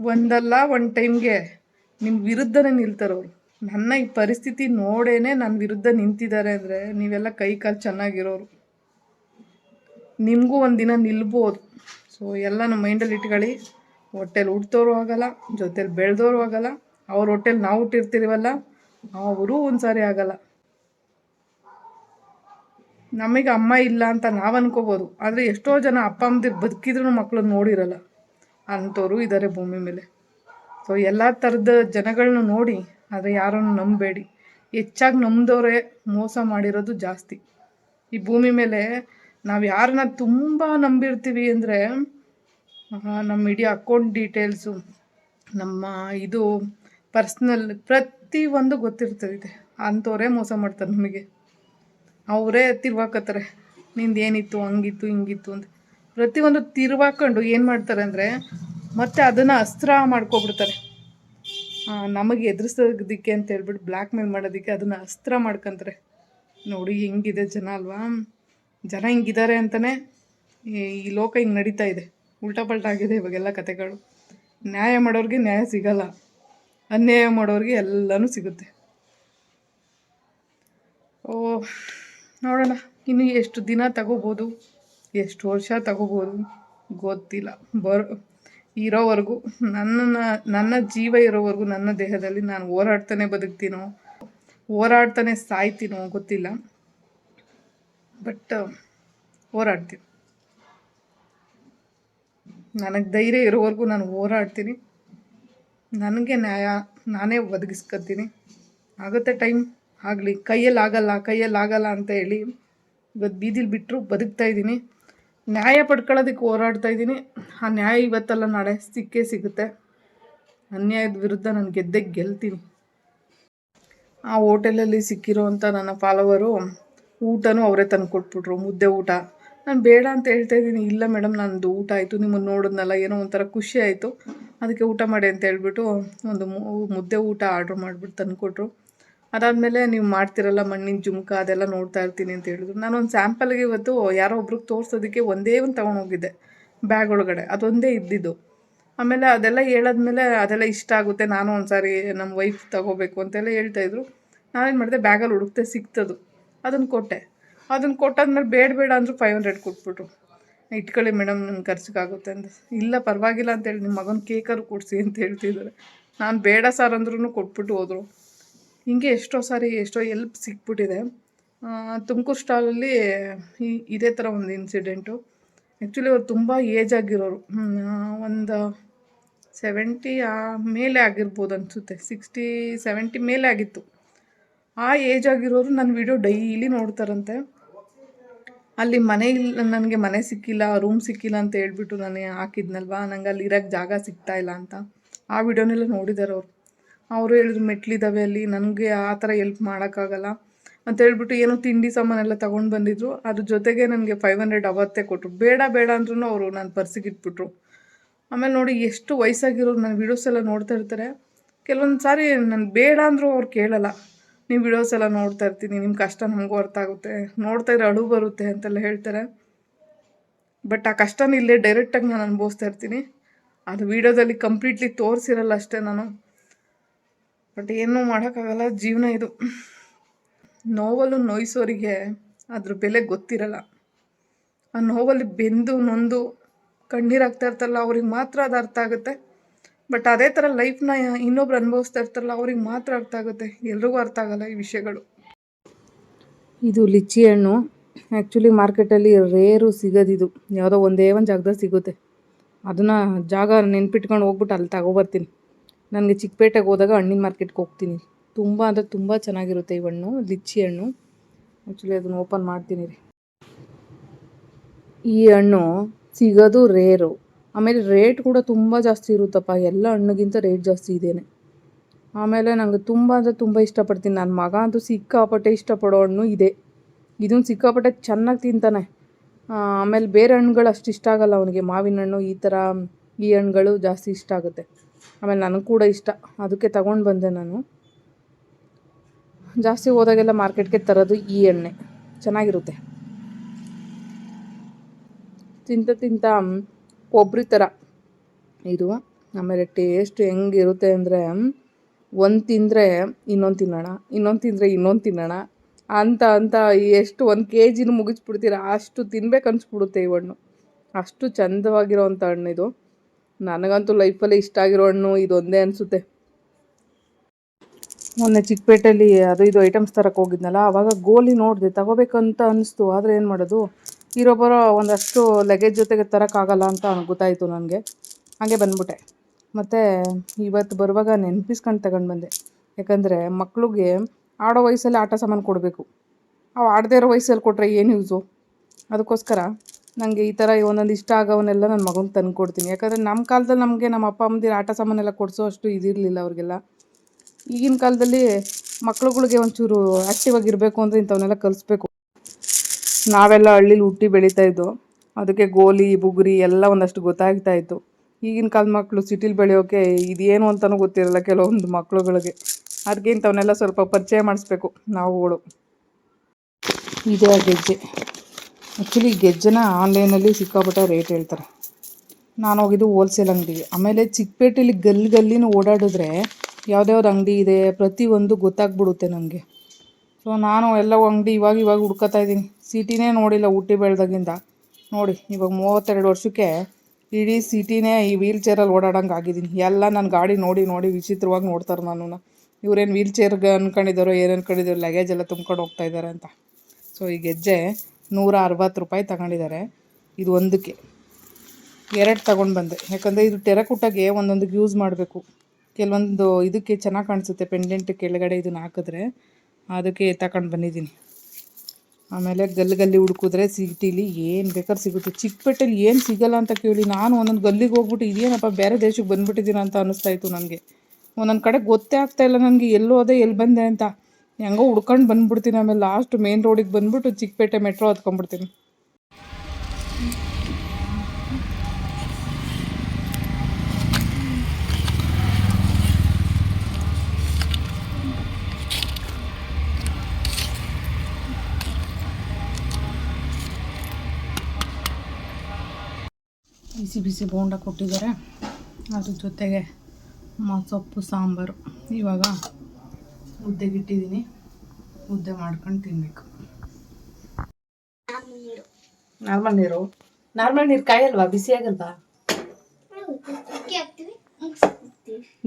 ಒಂದಲ್ಲ ಒಂದು ಟೈಮ್ಗೆ ನಿಮ್ಮ ವಿರುದ್ಧನೇ ನಿಲ್ತಾರವ್ರು ನನ್ನ ಈ ಪರಿಸ್ಥಿತಿ ನೋಡೇನೆ ನನ್ನ ವಿರುದ್ಧ ನಿಂತಿದ್ದಾರೆ ಅಂದರೆ ನೀವೆಲ್ಲ ಕೈ ಕಾಲು ಚೆನ್ನಾಗಿರೋರು. ನಿಮಗೂ ಒಂದಿನ ನಿಲ್ಬೋದು. ಸೊ ಎಲ್ಲನೂ ಮೈಂಡಲ್ಲಿ ಇಟ್ಕೊಳ್ಳಿ. ಹೊಟ್ಟೆಲಿ ಹುಟ್ಟೋರು ಆಗಲ್ಲ, ಜೊತೆಲಿ ಬೆಳೆದೋರು ಆಗಲ್ಲ. ಅವ್ರ ಹೊಟ್ಟೆಲಿ ನಾವು ಹುಟ್ಟಿರ್ತೀವಲ್ಲ, ಅವರು ಒಂದು ಸಾರಿ ಆಗಲ್ಲ. ನಮಗೆ ಅಮ್ಮ ಇಲ್ಲ ಅಂತ ನಾವು ಅನ್ಕೋಬೋದು. ಆದರೆ ಎಷ್ಟೋ ಜನ ಅಪ್ಪ, ಅಮ್ಮದಿರು ಬದುಕಿದ್ರು ಮಕ್ಕಳು ನೋಡಿರಲ್ಲ. ಅಂಥವ್ರು ಇದ್ದಾರೆ ಭೂಮಿ ಮೇಲೆ. ಸೊ ಎಲ್ಲ ಥರದ ಜನಗಳನ್ನ ನೋಡಿ, ಆದರೆ ಯಾರನ್ನು ನಂಬಬೇಡಿ. ಹೆಚ್ಚಾಗಿ ನಂಬಿದವರೇ ಮೋಸ ಮಾಡಿರೋದು ಜಾಸ್ತಿ. ಈ ಭೂಮಿ ಮೇಲೆ ನಾವು ಯಾರನ್ನ ತುಂಬ ನಂಬಿರ್ತೀವಿ ಅಂದರೆ ನಮ್ಮ ಇಡೀ ಅಕೌಂಟ್ ಡೀಟೇಲ್ಸು ನಮ್ಮ ಇದು ಪರ್ಸ್ನಲ್ ಪ್ರತಿಯೊಂದು ಗೊತ್ತಿರ್ತದೆ. ಅಂಥವರೇ ಮೋಸ ಮಾಡ್ತಾರೆ ನಮಗೆ. ಅವರೇ ತಿರ್ವಾಕತ್ತಾರೆ. ನಿಂದು ಏನಿತ್ತು, ಹಂಗಿತ್ತು, ಹಿಂಗಿತ್ತು ಅಂತ. ಪ್ರತಿಯೊಂದು ತಿರ್ವಾಕೊಂಡು ಏನು ಮಾಡ್ತಾರೆ ಅಂದರೆ ಮತ್ತೆ ಅದನ್ನು ಅಸ್ತ್ರ ಮಾಡ್ಕೊಬಿಡ್ತಾರೆ. ನಮಗೆ ಎದುರಿಸೋದಕ್ಕೆ ಅಂತ ಹೇಳ್ಬಿಟ್ಟು ಬ್ಲ್ಯಾಕ್ ಮೇಲ್ ಮಾಡೋದಕ್ಕೆ ಅದನ್ನು ಅಸ್ತ್ರ ಮಾಡ್ಕೊಂತಾರೆ. ನೋಡಿ ಹೆಂಗಿದೆ ಜನ ಅಲ್ವಾ? ಜನ ಹಿಂಗಿದ್ದಾರೆ ಅಂತಲೇ ಈ ಲೋಕ ಹಿಂಗೆ ನಡೀತಾ ಇದೆ. ಉಲ್ಟಾ ಪಲ್ಟ ಆಗಿದೆ ಇವಾಗೆಲ್ಲ ಕತೆಗಳು. ನ್ಯಾಯ ಮಾಡೋರಿಗೆ ನ್ಯಾಯ ಸಿಗಲ್ಲ. ಅನ್ಯಾಯ ಮಾಡೋರಿಗೆ ಎಲ್ಲನೂ ಸಿಗುತ್ತೆ. ಓ, ನೋಡೋಣ. ಇನ್ನು ಎಷ್ಟು ದಿನ ತಗೋಬೋದು? ಎಷ್ಟು ವರ್ಷ ತಗೋಬೋದು? ಗೊತ್ತಿಲ್ಲ. ಬರೋ ಇರೋವರೆಗೂ, ನನ್ನನ್ನು, ನನ್ನ ಜೀವ ಇರೋವರೆಗೂ, ನನ್ನ ದೇಹದಲ್ಲಿ ನಾನು ಹೋರಾಡ್ತಾನೆ ಬದುಕ್ತೀನೋ, ಹೋರಾಡ್ತಾನೆ ಸಾಯ್ತೀನೋ ಗೊತ್ತಿಲ್ಲ. ಬಟ್, ಹೋರಾಡ್ತೀನಿ. ನನಗೆ ಧೈರ್ಯ ಇರೋವರೆಗೂ ನಾನು ಹೋರಾಡ್ತೀನಿ. ನನಗೆ ನ್ಯಾಯ, ನಾನೇ ಒದಗಿಸ್ಕೊತೀನಿ. ಆಗುತ್ತೆ ಟೈಮ್, ಆಗಲಿ. ಕೈಯಲ್ಲಿ ಆಗಲ್ಲ ಕೈಯಲ್ಲಿ ಆಗಲ್ಲ ಅಂತ ಹೇಳಿ ಇವತ್ತು ಬೀದಿಲಿ ಬಿಟ್ಟರು ಬದುಕ್ತಾ ಇದ್ದೀನಿ. ನ್ಯಾಯ ಪಡ್ಕೊಳ್ಳೋದಕ್ಕೆ ಹೋರಾಡ್ತಾ ಇದ್ದೀನಿ. ಆ ನ್ಯಾಯ ಇವತ್ತಲ್ಲ ನಾಳೆ ಸಿಕ್ಕೇ ಸಿಗುತ್ತೆ. ಅನ್ಯಾಯದ ವಿರುದ್ಧ ನಾನು ಗೆದ್ದೆ ಗೆಲ್ತೀನಿ. ಆ ಹೋಟೆಲಲ್ಲಿ ಸಿಕ್ಕಿರೋವಂಥ ನನ್ನ ಫಾಲೋವರು ಊಟನೂ ಅವರೇ ತಂದು ಕೊಟ್ಬಿಟ್ರು, ಮುದ್ದೆ ಊಟ. ನಾನು ಬೇಡ ಅಂತ ಹೇಳ್ತಾ ಇದ್ದೀನಿ. ಇಲ್ಲ ಮೇಡಮ್ ನನ್ನದು ಊಟ ಆಯಿತು. ನಿಮ್ಮನ್ನು ನೋಡಿದ್ನಲ್ಲ, ಏನೋ ಒಂಥರ ಖುಷಿ ಆಯಿತು. ಅದಕ್ಕೆ ಊಟ ಮಾಡಿ ಅಂತ ಹೇಳ್ಬಿಟ್ಟು ಒಂದು ಮುದ್ದೆ ಊಟ ಆರ್ಡ್ರ್ ಮಾಡಿಬಿಟ್ಟು ತಂದುಕೊಟ್ರು. ಅದಾದಮೇಲೆ ನೀವು ಮಾಡ್ತಿರಲ್ಲ ಮಣ್ಣಿನ ಜುಮ್ಕ ಅದೆಲ್ಲ ನೋಡ್ತಾ ಇರ್ತೀನಿ ಅಂತ ಹೇಳಿದ್ರು. ನಾನು ಒಂದು ಸ್ಯಾಂಪಲ್ಗೆ ಇವತ್ತು ಯಾರೋ ಒಬ್ರಿಗೆ ತೋರಿಸೋದಕ್ಕೆ ಒಂದೇ ಒಂದು ತೊಗೊಂಡೋಗಿದ್ದೆ ಬ್ಯಾಗ್ ಒಳಗಡೆ. ಅದೊಂದೇ ಇದ್ದಿದ್ದು. ಆಮೇಲೆ ಅದೆಲ್ಲ ಹೇಳಾದ್ಮೇಲೆ ಅದೆಲ್ಲ ಇಷ್ಟ ಆಗುತ್ತೆ, ನಾನು ಒಂದ್ಸಾರಿ ನಮ್ಮ ವೈಫ್ ತಗೋಬೇಕು ಅಂತೆಲ್ಲ ಹೇಳ್ತಾಯಿದ್ರು ನಾವೇನು ಮಾಡಿದೆ ಬ್ಯಾಗಲ್ಲಿ ಹುಡುಕ್ತೆ ಸಿಕ್ತದು. ಅದನ್ನು ಕೊಟ್ಟೆ. ಅದನ್ನು ಕೊಟ್ಟಾದ್ಮೇಲೆ ಬೇಡ ಬೇಡ ಅಂದರು ಫೈವ್ ಹಂಡ್ರೆಡ್ ಕೊಟ್ಬಿಟ್ರು. ಇಟ್ಕೊಳ್ಳಿ ಮೇಡಮ್ ನಿಮ್ಮ ಖರ್ಚಿಗಾಗುತ್ತೆ ಅಂತ ಇಲ್ಲ, ಪರವಾಗಿಲ್ಲ ಅಂತೇಳಿ ನಿಮ್ಮ ಮಗನ ಕೇಕರು ಕೊಡಿಸಿ ಅಂತ ಹೇಳ್ತಿದ್ದಾರೆ. ನಾನು ಬೇಡ ಸರ್ ಅಂದ್ರೂ ಕೊಟ್ಬಿಟ್ಟು ಹೋದರು. ಹಿಂಗೆ ಎಷ್ಟೋ ಸಾರಿ ಎಷ್ಟೋ ಎಲ್ಪ್ ಸಿಕ್ಬಿಟ್ಟಿದೆ. ತುಮಕೂರು ಸ್ಟಾಲಲ್ಲಿ ಇದೇ ಥರ ಒಂದು ಇನ್ಸಿಡೆಂಟು ಆ್ಯಕ್ಚುಲಿ ಅವ್ರು ತುಂಬ ಏಜ್ ಆಗಿರೋರು. ಒಂದು ಸೆವೆಂಟಿ ಮೇಲೆ ಆಗಿರ್ಬೋದು ಅನಿಸುತ್ತೆ. ಸಿಕ್ಸ್ಟಿ ಸೆವೆಂಟಿ ಮೇಲೆ ಆಗಿತ್ತು. ಆ ಏಜ್ ಆಗಿರೋರು ನನ್ನ ವಿಡಿಯೋ ಡೈಲಿ ನೋಡ್ತಾರಂತೆ. ಅಲ್ಲಿ ಮನೆ ಇಲ್ಲ ನನಗೆ ಮನೆ ಸಿಕ್ಕಿಲ್ಲ ರೂಮ್ ಸಿಕ್ಕಿಲ್ಲ ಅಂತ ಹೇಳ್ಬಿಟ್ಟು ನಾನು ಹಾಕಿದ್ನಲ್ವಾ? ನಂಗೆ ಅಲ್ಲಿ ಇರೋಕ್ಕೆ ಜಾಗ ಸಿಗ್ತಾ ಇಲ್ಲ ಅಂತ. ಆ ವಿಡಿಯೋನೆಲ್ಲ ನೋಡಿದ್ದಾರೆ ಅವರು. ಅವರು ಹೇಳಿದ್ರು ಮೆಟ್ಲಿದ್ದಾವೆ ಅಲ್ಲಿ, ನನಗೆ ಆ ಥರ ಎಲ್ಪ್ ಮಾಡೋಕ್ಕಾಗಲ್ಲ ಅಂತ ಹೇಳ್ಬಿಟ್ಟು ಏನೋ ತಿಂಡಿ ಸಾಮಾನೆಲ್ಲ ತೊಗೊಂಡು ಬಂದಿದ್ರು. ಅದ್ರ ಜೊತೆಗೆ ನನಗೆ ಫೈವ್ ಹಂಡ್ರೆಡ್ ಅವತ್ತೇ ಕೊಟ್ಟರು ಬೇಡ ಬೇಡ ಅಂದ್ರೂ ಅವರು ನನ್ನ ಪರ್ಸಿಗೆ ಇಟ್ಬಿಟ್ರು. ಆಮೇಲೆ ನೋಡಿ ಎಷ್ಟು ವಯಸ್ಸಾಗಿರೋರು ನನ್ನ ವೀಡಿಯೋಸ್ ಎಲ್ಲ ನೋಡ್ತಾ ಇರ್ತಾರೆ. ಕೆಲವೊಂದು ಸಾರಿ ನಾನು ಬೇಡ ಅಂದರೂ ಅವ್ರು ಕೇಳಲ್ಲ. ನೀವು ವಿಡಿಯೋಸ್ ಎಲ್ಲ ನೋಡ್ತಾ ಇರ್ತೀನಿ ನಿಮ್ಮ ಕಷ್ಟ ನಮಗೂ ಅರ್ಥ ಆಗುತ್ತೆ. ನೋಡ್ತಾ ಇದ್ರೆ ಅಳು ಬರುತ್ತೆ ಅಂತೆಲ್ಲ ಹೇಳ್ತಾರೆ. ಬಟ್ ಆ ಕಷ್ಟನ ಇಲ್ಲೇ ಡೈರೆಕ್ಟಾಗಿ ನಾನು ಅನುಭವಿಸ್ತಾ ಇರ್ತೀನಿ. ಅದು ವೀಡಿಯೋದಲ್ಲಿ ಕಂಪ್ಲೀಟ್ಲಿ ತೋರಿಸಿರಲ್ಲ ಅಷ್ಟೇ ನಾನು. ಬಟ್ ಏನೂ ಮಾಡೋಕ್ಕಾಗಲ್ಲ, ಜೀವನ ಇದು. ನೋವಲು ನೋಯಿಸೋರಿಗೆ ಅದ್ರ ಬೆಲೆ ಗೊತ್ತಿರಲ್ಲ. ಆ ನೋವಲ್ಲಿ ಬೆಂದು ನೊಂದು ಕಣ್ಣೀರು ಇರ್ತಾರಲ್ಲ ಅವ್ರಿಗೆ ಮಾತ್ರ ಅದು ಅರ್ಥ ಆಗುತ್ತೆ. ಬಟ್ ಅದೇ ಥರ ಲೈಫ್ನ ಇನ್ನೊಬ್ರು ಅನುಭವಿಸ್ತಾ ಇರ್ತಾರಲ್ಲ, ಅವ್ರಿಗೆ ಮಾತ್ರ ಅರ್ಥ ಆಗುತ್ತೆ. ಎಲ್ರಿಗೂ ಅರ್ಥ ಆಗಲ್ಲ ಈ ವಿಷಯಗಳು. ಇದು ಲಿಚ್ಚಿ ಹಣ್ಣು. ಆ್ಯಕ್ಚುಲಿ ಮಾರ್ಕೆಟಲ್ಲಿ ರೇರು ಸಿಗೋದಿದು. ಯಾವುದೋ ಒಂದೇ ಒಂದು ಜಾಗದಲ್ಲಿ ಸಿಗುತ್ತೆ. ಅದನ್ನು ಜಾಗ ನೆನ್ಪಿಟ್ಕೊಂಡು ಹೋಗ್ಬಿಟ್ಟು ಅಲ್ಲಿ ತಗೊಬರ್ತೀನಿ. ನನಗೆ ಚಿಕ್ಕಪೇಟೆಗೆ ಹೋದಾಗ ಹಣ್ಣಿನ ಮಾರ್ಕೆಟ್ಗೆ ಹೋಗ್ತೀನಿ. ತುಂಬ ಅಂದರೆ ತುಂಬ ಚೆನ್ನಾಗಿರುತ್ತೆ ಈ ಹಣ್ಣು, ಲಿಚ್ಚಿ ಹಣ್ಣು. ಆ್ಯಕ್ಚುಲಿ ಅದನ್ನು ಓಪನ್ ಮಾಡ್ತೀನಿ ರೀ. ಈ ಹಣ್ಣು ಸಿಗೋದು ರೇರು ಆಮೇಲೆ ರೇಟ್ ಕೂಡ ತುಂಬ ಜಾಸ್ತಿ ಇರುತ್ತಪ್ಪ. ಎಲ್ಲ ಹಣ್ಣಿಗಿಂತ ರೇಟ್ ಜಾಸ್ತಿ ಇದೇನೆ. ಆಮೇಲೆ ನನಗೆ ತುಂಬ ಅಂದರೆ ತುಂಬ ಇಷ್ಟಪಡ್ತೀನಿ. ನನ್ನ ಮಗ ಅಂತೂ ಸಿಕ್ಕಾಪಟ್ಟೆ ಇಷ್ಟಪಡೋ ಹಣ್ಣು ಇದೆ. ಇದನ್ನು ಸಿಕ್ಕಾಪಟ್ಟೆ ಚೆನ್ನಾಗಿ ತಿಂತಾನೆ. ಆಮೇಲೆ ಬೇರೆ ಹಣ್ಣುಗಳು ಅಷ್ಟು ಇಷ್ಟ ಆಗಲ್ಲ ಅವನಿಗೆ. ಮಾವಿನ ಹಣ್ಣು ಈ ಥರ ಈ ಹಣ್ಣುಗಳು ಜಾಸ್ತಿ ಇಷ್ಟ ಆಗುತ್ತೆ. ಆಮೇಲೆ ನನಗೆ ಕೂಡ ಇಷ್ಟ. ಅದಕ್ಕೆ ತಗೊಂಡು ಬಂದೆ ನಾನು. ಜಾಸ್ತಿ ಹೋದಾಗೆಲ್ಲ ಮಾರ್ಕೆಟ್ಗೆ ತರೋದು ಈ ಎಣ್ಣೆ. ಚೆನ್ನಾಗಿರುತ್ತೆ. ತಿಂತ ತಿಂತ ಕೊಬ್ಬರಿ ಥರ ಇದು ಆಮೇಲೆ ಟೇಸ್ಟ್ ಹೆಂಗಿರುತ್ತೆ ಅಂದರೆ ಒಂದು ತಿಂದರೆ ಇನ್ನೊಂದು ತಿನ್ನೋಣ, ಇನ್ನೊಂದು ತಿಂದರೆ ಇನ್ನೊಂದು ತಿನ್ನೋಣ. ಅಂತ ಅಂತ ಎಷ್ಟು ಒಂದು ಕೆ ಜಿನೂ ಮುಗಿಸ್ಬಿಡ್ತೀರ, ಅಷ್ಟು ತಿನ್ಬೇಕು ಅನ್ಸ್ಬಿಡುತ್ತೆ ಈ ಹಣ್ಣು. ಅಷ್ಟು ಚಂದವಾಗಿರೋವಂಥ ಹಣ್ಣು ಇದು. ನನಗಂತೂ ಲೈಫಲ್ಲಿ ಇಷ್ಟ ಆಗಿರೋ ಹಣ್ಣು ಇದೊಂದೇ ಅನಿಸುತ್ತೆ. ಮೊನ್ನೆ ಚಿಕ್ಕಪೇಟೆಯಲ್ಲಿ ಅದು ಇದು ಐಟಮ್ಸ್ ತರಕ್ಕೆ ಹೋಗಿದ್ನಲ್ಲ ಆವಾಗ ಗೋಲಿ ನೋಡಿದೆ, ತಗೋಬೇಕಂತ ಅನಿಸ್ತು. ಆದರೆ ಏನು ಮಾಡೋದು? ಇರೋ ಒಂದಷ್ಟು ಲಗೇಜ್ ಜೊತೆಗೆ ತರೋಕ್ಕಾಗಲ್ಲ ಅಂತ ಗೊತ್ತಾಯಿತು ನನಗೆ. ಹಾಗೆ ಬಂದ್ಬಿಟ್ಟೆ. ಮತ್ತು ಇವತ್ತು ಬರುವಾಗ ನೆನಪಿಸ್ಕೊಂಡು ತಗೊಂಡು ಬಂದೆ. ಯಾಕಂದರೆ ಮಕ್ಕಳಿಗೆ ಆಡೋ ವಯಸ್ಸಲ್ಲಿ ಆಟ ಸಾಮಾನು ಕೊಡಬೇಕು. ಅವು ಆಡದೇ ಇರೋ ವಯಸ್ಸಲ್ಲಿ ಕೊಟ್ಟರೆ ಏನು ಯೂಸು ಅದಕ್ಕೋಸ್ಕರ ನನಗೆ ಈ ಥರ ಒಂದೊಂದು ಇಷ್ಟ ಆಗೋವನ್ನೆಲ್ಲ ನನ್ನ ಮಗನ ತಂದು ಕೊಡ್ತೀನಿ ಯಾಕಂದರೆ ನಮ್ಮ ಕಾಲದಲ್ಲಿ ನಮಗೆ ನಮ್ಮ ಅಪ್ಪ, ಅಮ್ಮದಿರ ಆಟ ಸಾಮಾನೆಲ್ಲ ಕೊಡಿಸೋ ಅಷ್ಟು ಇದಿರಲಿಲ್ಲ ಅವ್ರಿಗೆಲ್ಲ. ಈಗಿನ ಕಾಲದಲ್ಲಿ ಮಕ್ಳುಗಳಿಗೆ ಒಂಚೂರು ಆ್ಯಕ್ಟಿವ್ ಆಗಿರಬೇಕು ಅಂದರೆ ಇಂಥವನ್ನೆಲ್ಲ ಕಲಿಸ್ಬೇಕು. ನಾವೆಲ್ಲ ಹಳ್ಳಿಲಿ ಹುಟ್ಟಿ ಬೆಳೀತಾ ಇದ್ದು ಅದಕ್ಕೆ ಗೋಲಿ, ಬುಗುರಿ ಎಲ್ಲ ಒಂದಷ್ಟು ಗೊತ್ತಾಗ್ತಾ ಇತ್ತು. ಈಗಿನ ಕಾಲದ ಮಕ್ಕಳು ಸಿಟಿಲಿ ಬೆಳೆಯೋಕೆ ಇದೇನು ಅಂತಲೂ ಗೊತ್ತಿರಲ್ಲ ಕೆಲವೊಂದು ಮಕ್ಳುಗಳಿಗೆ. ಅದಕ್ಕೆ ಇಂಥವನ್ನೆಲ್ಲ ಸ್ವಲ್ಪ ಪರಿಚಯ ಮಾಡಿಸ್ಬೇಕು ನಾವುಗಳು ಇದೇ ಗೆಜ್ಜೆ. ಆ್ಯಕ್ಚುಲಿ ಗೆಜ್ಜೆನ ಆನ್ಲೈನಲ್ಲಿ ಸಿಕ್ಕಾಪಟ್ಟೆ ರೇಟ್ ಹೇಳ್ತಾರೆ. ನಾನು ಹೋಗಿದ್ದು ಹೋಲ್ಸೇಲ್ ಅಂಗಡಿಗೆ ಆಮೇಲೆ ಚಿಕ್ಕಪೇಟೆಯಲ್ಲಿ ಗಲ್ಲಿ ಗಲ್ಲಿನೂ ಓಡಾಡಿದ್ರೆ ಯಾವ್ದ್ಯಾವ್ದು ಅಂಗಡಿ ಇದೆ ಪ್ರತಿಯೊಂದು ಗೊತ್ತಾಗ್ಬಿಡುತ್ತೆ ನನಗೆ ಸೊ ನಾನು ಎಲ್ಲ ಅಂಗಡಿ ಇವಾಗ ಇವಾಗ ಹುಡ್ಕೋತಾ ಇದ್ದೀನಿ. ಸಿಟಿನೇ ನೋಡಿಲ್ಲ ಹುಟ್ಟಿ ಬೆಳೆದಾಗಿಂದ. ನೋಡಿ, ಇವಾಗ ಮೂವತ್ತೆರಡು ವರ್ಷಕ್ಕೆ ಇಡೀ ಸಿಟಿನೇ ಈ ವೀಲ್ ಚೇರಲ್ಲಿ ಓಡಾಡಂಗೆ ಆಗಿದ್ದೀನಿ. ಎಲ್ಲ ನನ್ನ ಗಾಡಿ ನೋಡಿ ನೋಡಿ ವಿಚಿತ್ರವಾಗಿ ನೋಡ್ತಾರೆ ನಾನು ಇವ್ರೇನು ವೀಲ್ ಚೇರ್ಗೆ ಅನ್ಕೊಂಡಿದ್ದಾರೋ, ಏನು ಅನ್ಕೊಂಡಿದ್ದಾರೋ ಲಗೇಜ್ ಎಲ್ಲ ತುಂಬ್ಕೊಂಡು ಹೋಗ್ತಾ ಇದ್ದಾರೆ ಅಂತ. ಸೊ ಈ ಗೆಜ್ಜೆ ನೂರ ಅರವತ್ತು ರೂಪಾಯಿ ತಗೊಂಡಿದ್ದಾರೆ. ಇದು ಒಂದಕ್ಕೆ. ಎರಡು ತಗೊಂಡು ಬಂದೆ. ಯಾಕಂದರೆ ಇದು ಟೆರಕುಟ್ಟಾಗೆ ಒಂದೊಂದಕ್ಕೆ ಯೂಸ್ ಮಾಡಬೇಕು. ಕೆಲವೊಂದು ಇದಕ್ಕೆ ಚೆನ್ನಾಗಿ ಕಾಣಿಸುತ್ತೆ. ಪೆಂಡೆಂಟ್ ಕೆಳಗಡೆ ಇದನ್ನ ಹಾಕಿದ್ರೆ ಅದಕ್ಕೆ ತಗೊಂಡು ಬಂದಿದ್ದೀನಿ. ಆಮೇಲೆ ಗಲ್ಲಿ ಗಲ್ಲಿ ಹುಡುಕಿದ್ರೆ ಸಿಟಿಲಿ ಏನು ಬೇಕಾದ್ರೆ ಸಿಗುತ್ತೆ. ಚಿಕ್ಕಪೇಟೆಲಿ ಏನು ಸಿಗಲ್ಲ ಅಂತ ಕೇಳಿ ನಾನು ಒಂದೊಂದು ಗಲ್ಲಿಗೆ ಹೋಗ್ಬಿಟ್ಟು ಇದೇನಪ್ಪ ಬೇರೆ ದೇಶಕ್ಕೆ ಬಂದುಬಿಟ್ಟಿದ್ದೀನಿ ಅಂತ ಅನ್ನಿಸ್ತಾ ಇತ್ತು ನನಗೆ. ಒಂದೊಂದು ಕಡೆ ಗೊತ್ತೇ ಆಗ್ತಾಯಿಲ್ಲ ನನಗೆ. ಎಲ್ಲೋದೆ ಎಲ್ಲಿ ಬಂದೆ ಅಂತ. ಹೆಂಗೋ ಹುಡ್ಕೊಂಡು ಬಂದ್ಬಿಡ್ತೀನಿ. ಆಮೇಲೆ ಲಾಸ್ಟ್ ಮೇನ್ ರೋಡಿಗೆ ಬಂದ್ಬಿಟ್ಟು ಚಿಕ್ಕಪೇಟೆ ಮೆಟ್ರೋ ಹತ್ಕೊಂಡ್ಬಿಡ್ತೀನಿ. ಬಿಸಿ ಬಿಸಿ ಬೋಂಡ ಕೊಟ್ಟಿದ್ದಾರೆ. ಅದ್ರ ಜೊತೆಗೆ ಸೊಪ್ಪು ಸಾಂಬಾರು. ಇವಾಗ ಮುದ್ದೆಗೆ ಇಟ್ಟಿದ್ದೀನಿ ಮುದ್ದೆ ಮಾಡ್ಕೊಂಡು ತಿನ್ನಬೇಕು ನಾರ್ಮಲ್ ನೀರು. ನಾರ್ಮಲ್ ನೀರು ಕಾಯಲ್ವಾ? ಬಿಸಿ ಆಗಲ್ವಾ?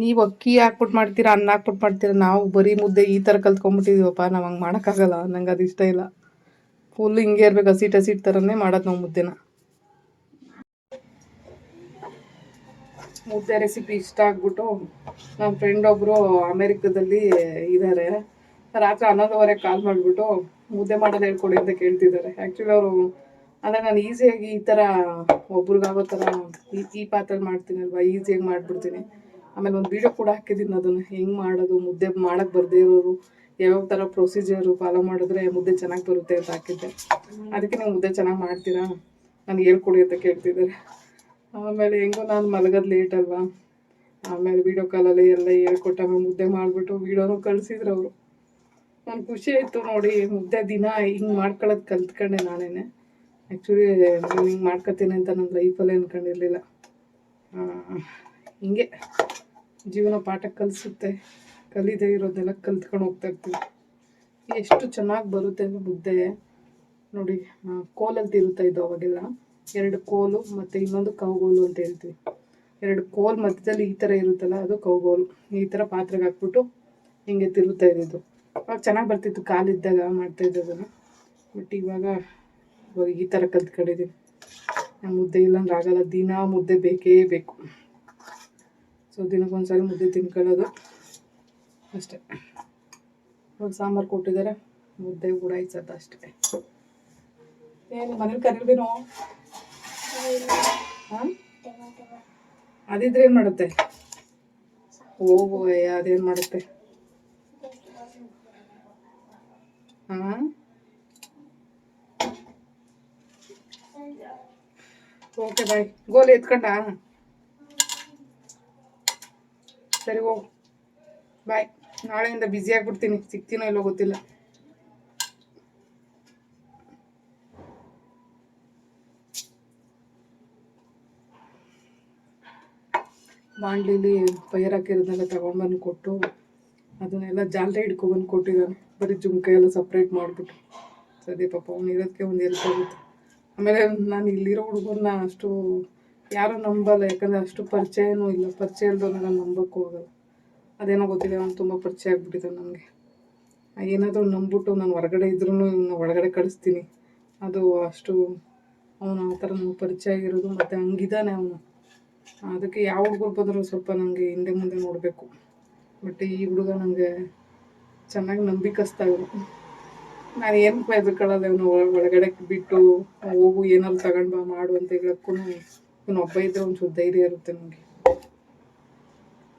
ನೀವು ಅಕ್ಕಿ ಹಾಕ್ಬಿಟ್ಟು ಮಾಡ್ತೀರಾ, ಅನ್ನ ಹಾಕ್ಬಿಟ್ಟು ಮಾಡ್ತೀರಾ? ನಾವು ಬರೀ ಮುದ್ದೆ ಈ ಥರ ಕಲ್ತ್ಕೊಂಡ್ಬಿಟ್ಟಿದೀವಪ್ಪ. ನಾವು ಹಂಗೆ ಮಾಡೋಕ್ಕಾಗಲ್ಲ ನಂಗೆ ಅದು ಇಷ್ಟ ಇಲ್ಲ. ಫುಲ್ ಹಿಂಗೆ ಇರ್ಬೇಕು. ಹಸಿಟ್ ಹಸಿಟ್ ಥರನೇ ಮಾಡೋದು ನಾವು ಮುದ್ದೆನ. ಮುದ್ದೆ ರೆಸಿಪಿ ಇಷ್ಟ ಆಗ್ಬಿಟ್ಟು ನಮ್ಮ ಫ್ರೆಂಡ್ ಒಬ್ಬರು ಅಮೇರಿಕದಲ್ಲಿ ಇದ್ದಾರೆ ರಾತ್ರಿ ಹನ್ನೊಂದುವರೆಗೆ ಕಾಲ್ ಮಾಡಿಬಿಟ್ಟು ಮುದ್ದೆ ಮಾಡೋದು ಹೇಳ್ಕೊಡಿ ಅಂತ ಕೇಳ್ತಿದ್ದಾರೆ ಆ್ಯಕ್ಚುಲಿ ಅವರು ಅಂದರೆ ನಾನು ಈಸಿಯಾಗಿ ಈ ಥರ ಒಬ್ರಿಗಾಗೋ ಥರ ಈ ಈ ಮಾಡ್ತೀನಿ ಮಾಡ್ತೀನಲ್ವ ಈಸಿಯಾಗಿ ಮಾಡಿಬಿಡ್ತೀನಿ. ಆಮೇಲೆ ಒಂದು ವೀಡಿಯೋ ಕೂಡ ಹಾಕಿದ್ದೀನಿ ಅದನ್ನು. ಹೆಂಗೆ ಮಾಡೋದು? ಮುದ್ದೆ ಮಾಡೋಕ್ಕೆ ಬರದೇ ಇರೋರು. ಯಾವ್ಯಾವ ಥರ ಪ್ರೊಸೀಜರು ಫಾಲೋ ಮಾಡಿದ್ರೆ ಮುದ್ದೆ ಚೆನ್ನಾಗಿ ಬರುತ್ತೆ ಅಂತ ಹಾಕಿದ್ದೆ. ಅದಕ್ಕೆ ನೀವು ಮುದ್ದೆ ಚೆನ್ನಾಗಿ ಮಾಡ್ತೀರಾ? ನನಗೆ ಹೇಳ್ಕೊಡಿ ಅಂತ ಕೇಳ್ತಿದ್ದಾರೆ ಆಮೇಲೆ ಹೆಂಗೋ ನಾನು ಮಲಗೋದು ಲೇಟ್ ಅಲ್ವಾ? ಆಮೇಲೆ ವೀಡಿಯೋ ಕಾಲಲ್ಲಿ ಎಲ್ಲ ಹೇಳ್ಕೊಟ್ಟಾಗ ಮುದ್ದೆ ಮಾಡಿಬಿಟ್ಟು ವೀಡಿಯೋನು ಕಳಿಸಿದ್ರು ಅವರು. ನಾನು ಖುಷಿ ಆಯಿತು ನೋಡಿ, ಮುದ್ದೆ ದಿನ ಹಿಂಗೆ ಮಾಡ್ಕೊಳ್ಳೋದು ಕಲ್ತ್ಕೊಂಡೆ ನಾನೇ ಆ್ಯಕ್ಚುಲಿ ನಾನು ಹಿಂಗೆ ಮಾಡ್ಕೊತೀನಿ ಅಂತ ನನ್ನ ಲೈಫಲ್ಲಿ ಅಂದ್ಕೊಂಡಿರಲಿಲ್ಲ ಹಿಂಗೆ ಜೀವನ ಪಾಠ ಕಲಿಸುತ್ತೆ, ಕಲಿದೇ ಇರೋದೆಲ್ಲ ಕಲ್ತ್ಕೊಂಡು ಹೋಗ್ತಾ ಇರ್ತೀವಿ. ಎಷ್ಟು ಚೆನ್ನಾಗಿ ಬರುತ್ತೆ ಮುದ್ದೆ. ನೋಡಿ ಕೋಲಲ್ಲಿ ತಿರುತ್ತಾ ಇದ್ದು ಅವಾಗೆಲ್ಲ. ಎರಡು ಕೋಲು ಮತ್ತು ಇನ್ನೊಂದು ಕೌಗೋಲು ಅಂತ ಹೇಳ್ತೀವಿ. ಎರಡು ಕೋಲ್ ಮಧ್ಯದಲ್ಲಿ ಈ ಥರ ಇರುತ್ತಲ್ಲ, ಅದು ಕೌಗೋಲು. ಈ ಥರ ಪಾತ್ರೆಗೆ ಹಾಕ್ಬಿಟ್ಟು ಹಿಂಗೆ ತಿರುಗ್ತಾ ಇದ್ದಿದ್ದು ಅವಾಗ ಚೆನ್ನಾಗಿ ಬರ್ತಿತ್ತು ಕಾಲಿದ್ದಾಗ ಮಾಡ್ತಾ ಇದ್ದದನ್ನು ಬಟ್ ಇವಾಗ ಇವಾಗ ಈ ಥರ ಕಲ್ತ್ಕೊಂಡಿದ್ದೀನಿ ನಾನು ಮುದ್ದೆ ಇಲ್ಲಾಂದ್ರೆ ಆಗಲ್ಲ. ದಿನ ಮುದ್ದೆ ಬೇಕೇ ಬೇಕು. ಸೊ ದಿನಕ್ಕೊಂದ್ಸಲ ಮುದ್ದೆ ತಿನ್ಕೊಳ್ಳೋದು ಅಷ್ಟೇ. ಇವಾಗ ಸಾಂಬಾರು ಕೊಟ್ಟಿದ್ದಾರೆ. ಮುದ್ದೆ ಕೂಡ ಇಸತ್ತ ಅಷ್ಟೇ. ಏನು, ಮನೇಲಿ ಕರಿಬೇನು ಅದಿದ್ರೆ ಏನು ಮಾಡುತ್ತೆ? ಹೋಗು ಅದೇನು ಮಾಡುತ್ತೆ? ಹಾಂ? Okay, bye. ಗೋಲಿ ಎತ್ಕೊಂಡ? ಸರಿ, ಹೋಗು. ಬಾಯ್. ನಾಳೆಯಿಂದ ಬ್ಯುಸಿ ಆಗ್ಬಿಡ್ತೀನಿ. ಸಿಗ್ತೀನೋ ಇಲ್ಲೋ ಗೊತ್ತಿಲ್ಲ. ಬಾಂಡ್ಲಿಲಿ ಪೈರ್ ಹಾಕಿರೋದನ್ನೆಲ್ಲ ತಗೊಂಡ್ಬಂದು ಕೊಟ್ಟು ಅದನ್ನೆಲ್ಲ ಜಾಲರಿ ಹಿಡ್ಕೊಬಂದು ಕೊಟ್ಟಿದ್ದಾನೆ. ಬರೀ ಜುಮ್ಕ ಎಲ್ಲ ಸಪ್ರೇಟ್ ಮಾಡಿಬಿಟ್ಟು. ಸದ್ಯ ಪಾಪ ಅವ್ನು ಇರೋದಕ್ಕೆ ಒಂದು ಹೆಲ್ಪ್ ಆಗುತ್ತೆ ಆಮೇಲೆ ನಾನು ಇಲ್ಲಿರೋ ಹುಡುಗರನ್ನ ಅಷ್ಟು ಯಾರೂ ನಂಬಲ್ಲ, ಯಾಕಂದರೆ ಅಷ್ಟು ಪರಿಚಯನೂ ಇಲ್ಲ. ಪರಿಚಯ ಇಲ್ದವ್ರನ್ನ ನಾನು ನಂಬಕ್ಕೂ ಹೋಗಲ್ಲ ಅದೇನೋ ಗೊತ್ತಿಲ್ಲ ಅವ್ನು ತುಂಬ ಪರಿಚಯ ಆಗ್ಬಿಟ್ಟಿದ್ದಾನೆ ನನಗೆ. ಏನಾದರೂ ನಂಬಿಟ್ಟು ನಾನು ಹೊರಗಡೆ ಇದ್ರೂ ಇವನ್ನ ಒಳಗಡೆ ಕಳಿಸ್ತೀನಿ. ಅದು ಅಷ್ಟು ಅವನು ಆ ಥರ ನಮ್ಗೆ ಪರಿಚಯ ಆಗಿರೋದು ಮತ್ತು ಹಂಗಿದ್ದಾನೆ ಅವನು. ಅದಕ್ಕೆ ಯಾವ ಹುಡುಗರು ಸ್ವಲ್ಪ ನನಗೆ ಹಿಂದೆ ಮುಂದೆ ನೋಡಬೇಕು. ಬಟ್ ಈ ಹುಡುಗ ನನಗೆ ಚೆನ್ನಾಗಿ ನಂಬಿಕಸ್ತಾ ಇದ್ರು ನಾನು ಏನು ಹೆದರ್ಕೊಳ್ಳೋದು ಇವನು ಒಳಗಡೆ ಬಿಟ್ಟು ಹೋಗು, ಏನಾದ್ರು ತಗೊಂಡು ಬಾ, ಮಾಡು ಅಂತ ಹೇಳಕ್ಕೂ ಇವನು ಒಬ್ಬ ಇದ್ದರೆ ಒಂಚೂರು ಧೈರ್ಯ ಇರುತ್ತೆ ನನಗೆ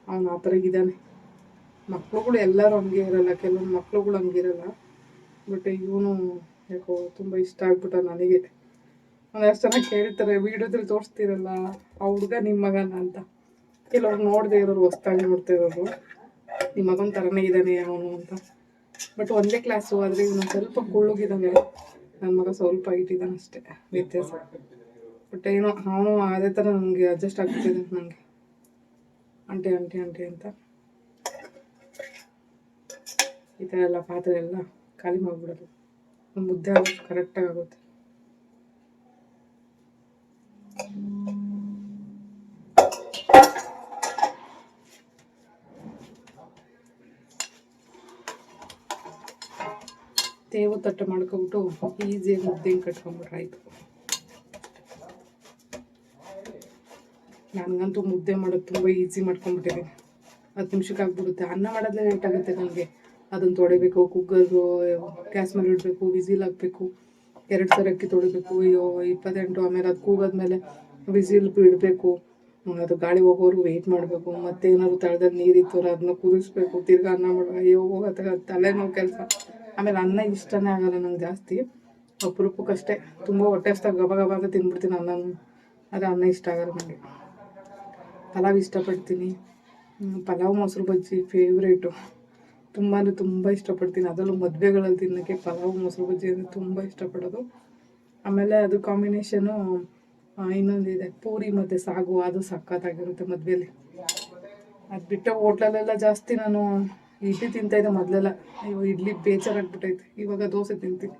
ಅವನು ಆ ಥರ ಇದ್ದಾನೆ. ಮಕ್ಳುಗಳು ಎಲ್ಲರೂ ಹಂಗೆ ಇರಲ್ಲ, ಕೆಲವೊಂದು ಮಕ್ಳುಗಳು ಹಂಗಿರಲ್ಲ ಬಟ್ ಇವನು ಯಾಕೋ ತುಂಬ ಇಷ್ಟ ಆಗ್ಬಿಟ್ಟ ನನಗೆ. ಒಂದಷ್ಟು ಜನ ಕೇಳ್ತಾರೆ, ವಿಡಿಯೋದಲ್ಲಿ ತೋರಿಸ್ತೀರಲ್ಲ, ಆ ಹುಡುಗ ನಿಮ್ಮ ಮಗನ ಅಂತ. ಕೆಲವ್ರು ನೋಡದೆ ಇರೋರು, ಹೊಸ್ದಾಗಿ ನೋಡ್ತಾ ಇರೋರು ನಿಮ್ಮ ಮಗನ ಥರನೇ ಇದ್ದಾನೆ ಅವನು ಅಂತ. ಬಟ್ ಒಂದೇ ಕ್ಲಾಸು ಆದರೆ ಇವನು ಸ್ವಲ್ಪ ಕುಳ್ಳುಗಿದ್ದಾನೆ ನನ್ನ ಮಗ ಸ್ವಲ್ಪ ಇಟ್ಟಿದ್ದಾನೆ ಅಷ್ಟೇ, ವ್ಯತ್ಯಾಸ. ಬಟ್ ಏನೋ, ಅವನು ಅದೇ ಥರ ನನಗೆ ಅಡ್ಜಸ್ಟ್ ಆಗ್ತಿದ್ದೆ ನನಗೆ ಆಂಟಿ ಆಂಟಿ ಆಂಟಿ ಅಂತ. ಈ ಥರ ಎಲ್ಲ ಪಾತ್ರೆ ಎಲ್ಲ ಖಾಲಿ ಮಾಡಿಬಿಡೋದು. ಮುದ್ದೆ ಆಗುತ್ತೆ ಕರೆಕ್ಟಾಗಿ ಆಗುತ್ತೆ. ತಟ್ಟೆ ಮಾಡ್ಕೊಬಿಟ್ಟು ಈಸಿಯಾಗಿ ಮುದ್ದೆ ಕಟ್ಕೊಂಬಿಟ್ರೆ ಆಯಿತು. ನನಗಂತೂ ಮುದ್ದೆ ಮಾಡೋದು ತುಂಬ ಈಸಿ ಮಾಡ್ಕೊಂಬಿಟ್ಟಿದ್ದೀನಿ ಹತ್ತು ನಿಮಿಷಕ್ಕೆ ಆಗ್ಬಿಡುತ್ತೆ. ಅನ್ನ ಮಾಡೋದೇ ಲೇಟ್ ಆಗುತ್ತೆ ನನಗೆ. ಅದನ್ನು ತೊಳಿಬೇಕು, ಕುಕ್ಕರ್ದು ಗ್ಯಾಸ್ ಮೇಲೆ ಇಡಬೇಕು, ವಿಸಿಲ್ ಹಾಕಬೇಕು, ಎರಡು ಸರಿ ಅಕ್ಕಿ ತೊಳಿಬೇಕು, ಅಯ್ಯೋ, ಇಪ್ಪತ್ತೆಂಟು, ಆಮೇಲೆ ಅದು ಕೂಗಾದ್ಮೇಲೆ ವಿಸಿಲ್ ಬಿಡಬೇಕು ಅದು ಗಾಳಿ ಹೋಗೋರು ವೆಯ್ಟ್ ಮಾಡಬೇಕು. ಮತ್ತೆ ಏನಾದ್ರು ತಳದಲ್ಲಿ ನೀರಿತ್ತು ಅದನ್ನ ಕುದಿಸ್ಬೇಕು, ತಿರ್ಗಾ ಅನ್ನ ಮಾಡಬೇಕು ಅಯ್ಯೋ ಹೋಗತ್ತೆ ತಲೆನೋವು ಕೆಲಸ. ಆಮೇಲೆ ಅನ್ನ ಇಷ್ಟನೇ ಆಗಲ್ಲ ನಂಗೆ ಜಾಸ್ತಿ. ಅಪರೂಪಕ್ಕಷ್ಟೇ ತುಂಬ ಹೊಟ್ಟೆ ಹಸ್ತಾಗ ಗಬ ಗಬ ಅಂತ ತಿಂದ್ಬಿಡ್ತೀನಿ ಅನ್ನನೂ ಆದರೆ ಅನ್ನ ಇಷ್ಟ ಆಗಲ್ಲ ನನಗೆ ಪಲಾವ್ ಇಷ್ಟಪಡ್ತೀನಿ. ಪಲಾವ್ ಮೊಸರು ಬಜ್ಜಿ ಫೇವ್ರೇಟು ತುಂಬ ಅಂದರೆ ತುಂಬ ಇಷ್ಟಪಡ್ತೀನಿ. ಅದರಲ್ಲೂ ಮದುವೆಗಳಲ್ಲಿ ತಿನ್ನೋಕ್ಕೆ ಪಲಾವ್ ಮೊಸರು ಬಜ್ಜಿ ಅಂದರೆ ತುಂಬ ಇಷ್ಟಪಡೋದು. ಆಮೇಲೆ ಅದು ಕಾಂಬಿನೇಷನು ಇನ್ನೊಂದಿದೆ ಪೂರಿ ಮತ್ತು ಸಾಗು. ಅದು ಸಖತ್ತಾಗಿರುತ್ತೆ ಮದುವೆಯಲ್ಲಿ ಅದು ಬಿಟ್ಟು ಹೋಟ್ಲಲ್ಲೆಲ್ಲ ಜಾಸ್ತಿ ನಾನು ಇಡ್ಲಿ ತಿಂತಾಯಿದ್ದೆ ಮೊದಲೆಲ್ಲ. ಅಯ್ಯೋ, ಇಡ್ಲಿ ಬೇಜಾರಾಗ್ಬಿಟ್ಟೈತೆ. ಇವಾಗ ದೋಸೆ ತಿಂತೀನಿ.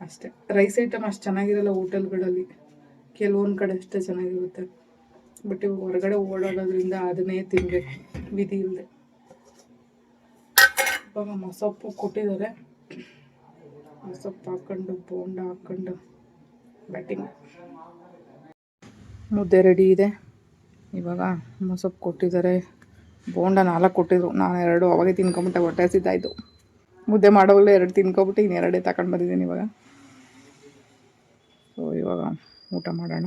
ಅಷ್ಟೇ. ರೈಸ್ ಐಟಮ್ ಅಷ್ಟು ಚೆನ್ನಾಗಿರಲ್ಲ ಹೋಟೆಲ್ಗಳಲ್ಲಿ. ಕೆಲವೊಂದು ಕಡೆ ಅಷ್ಟೇ ಚೆನ್ನಾಗಿರುತ್ತೆ. ಬಟ್ ಇವಾಗ ಹೊರಗಡೆ ಓಡಾಡೋದ್ರಿಂದ ಅದನ್ನೇ ತಿನ್ನಬೇಕು ವಿಧಿ ಇಲ್ಲದೆ ಇವಾಗ ಮೊಸಪ್ಪು ಕೊಟ್ಟಿದ್ದಾರೆ. ಮೊಸಪ್ಪು ಹಾಕ್ಕೊಂಡು ಬೋಂಡ ಹಾಕ್ಕೊಂಡು ಬ್ಯಾಟಿಂಗ್. ಮುದ್ದೆ ರೆಡಿ ಇದೆ. ಇವಾಗ ಮೊಸಪ್ಪು ಕೊಟ್ಟಿದ್ದಾರೆ. ಬೋಂಡ ನಾಲ್ಕು ಕೊಟ್ಟಿದ್ರು. ನಾನು ಎರಡು ಅವಾಗೆ ತಿನ್ಕೊಂಬಿಟ್ಟೆ, ಹೊಟ್ಟೆ ಹಸಿದ್ದಾಯಿತು ಮುದ್ದೆ ಮಾಡೋವಾಗಲೇ ಎರಡು ತಿನ್ಕೊಬಿಟ್ಟು ಇನ್ನೆರಡೇ ತಗೊಂಡು ಬಂದಿದ್ದೀನಿ ಇವಾಗ. ಸೊ ಇವಾಗ ಊಟ ಮಾಡೋಣ.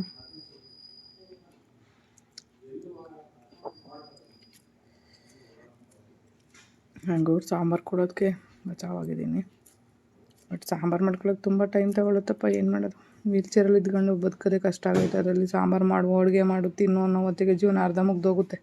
ಹಂಗೂ ಸಾಂಬಾರು ಕೊಡೋದಕ್ಕೆ ಬಚಾವಾಗಿದ್ದೀನಿ. ಬಟ್ ಸಾಂಬಾರು ಮಾಡ್ಕೊಳ್ಳೋಕೆ ತುಂಬ ಟೈಮ್ ತಗೊಳುತ್ತಪ್ಪ, ಏನು ಮಾಡೋದು? ವೀಲ್ ಚೇರಲ್ಲಿ ಇದ್ಕೊಂಡು ಬದುಕೋದೇ ಕಷ್ಟ ಆಗುತ್ತೆ. ಅದರಲ್ಲಿ ಸಾಂಬಾರು ಮಾಡುವ, ಅಡುಗೆ ಮಾಡು, ತಿನ್ನು ಅನ್ನೋ ಹೊತ್ತಿಗೆ ಜೀವನ ಅರ್ಧ ಮುಗ್ದೋಗುತ್ತೆ.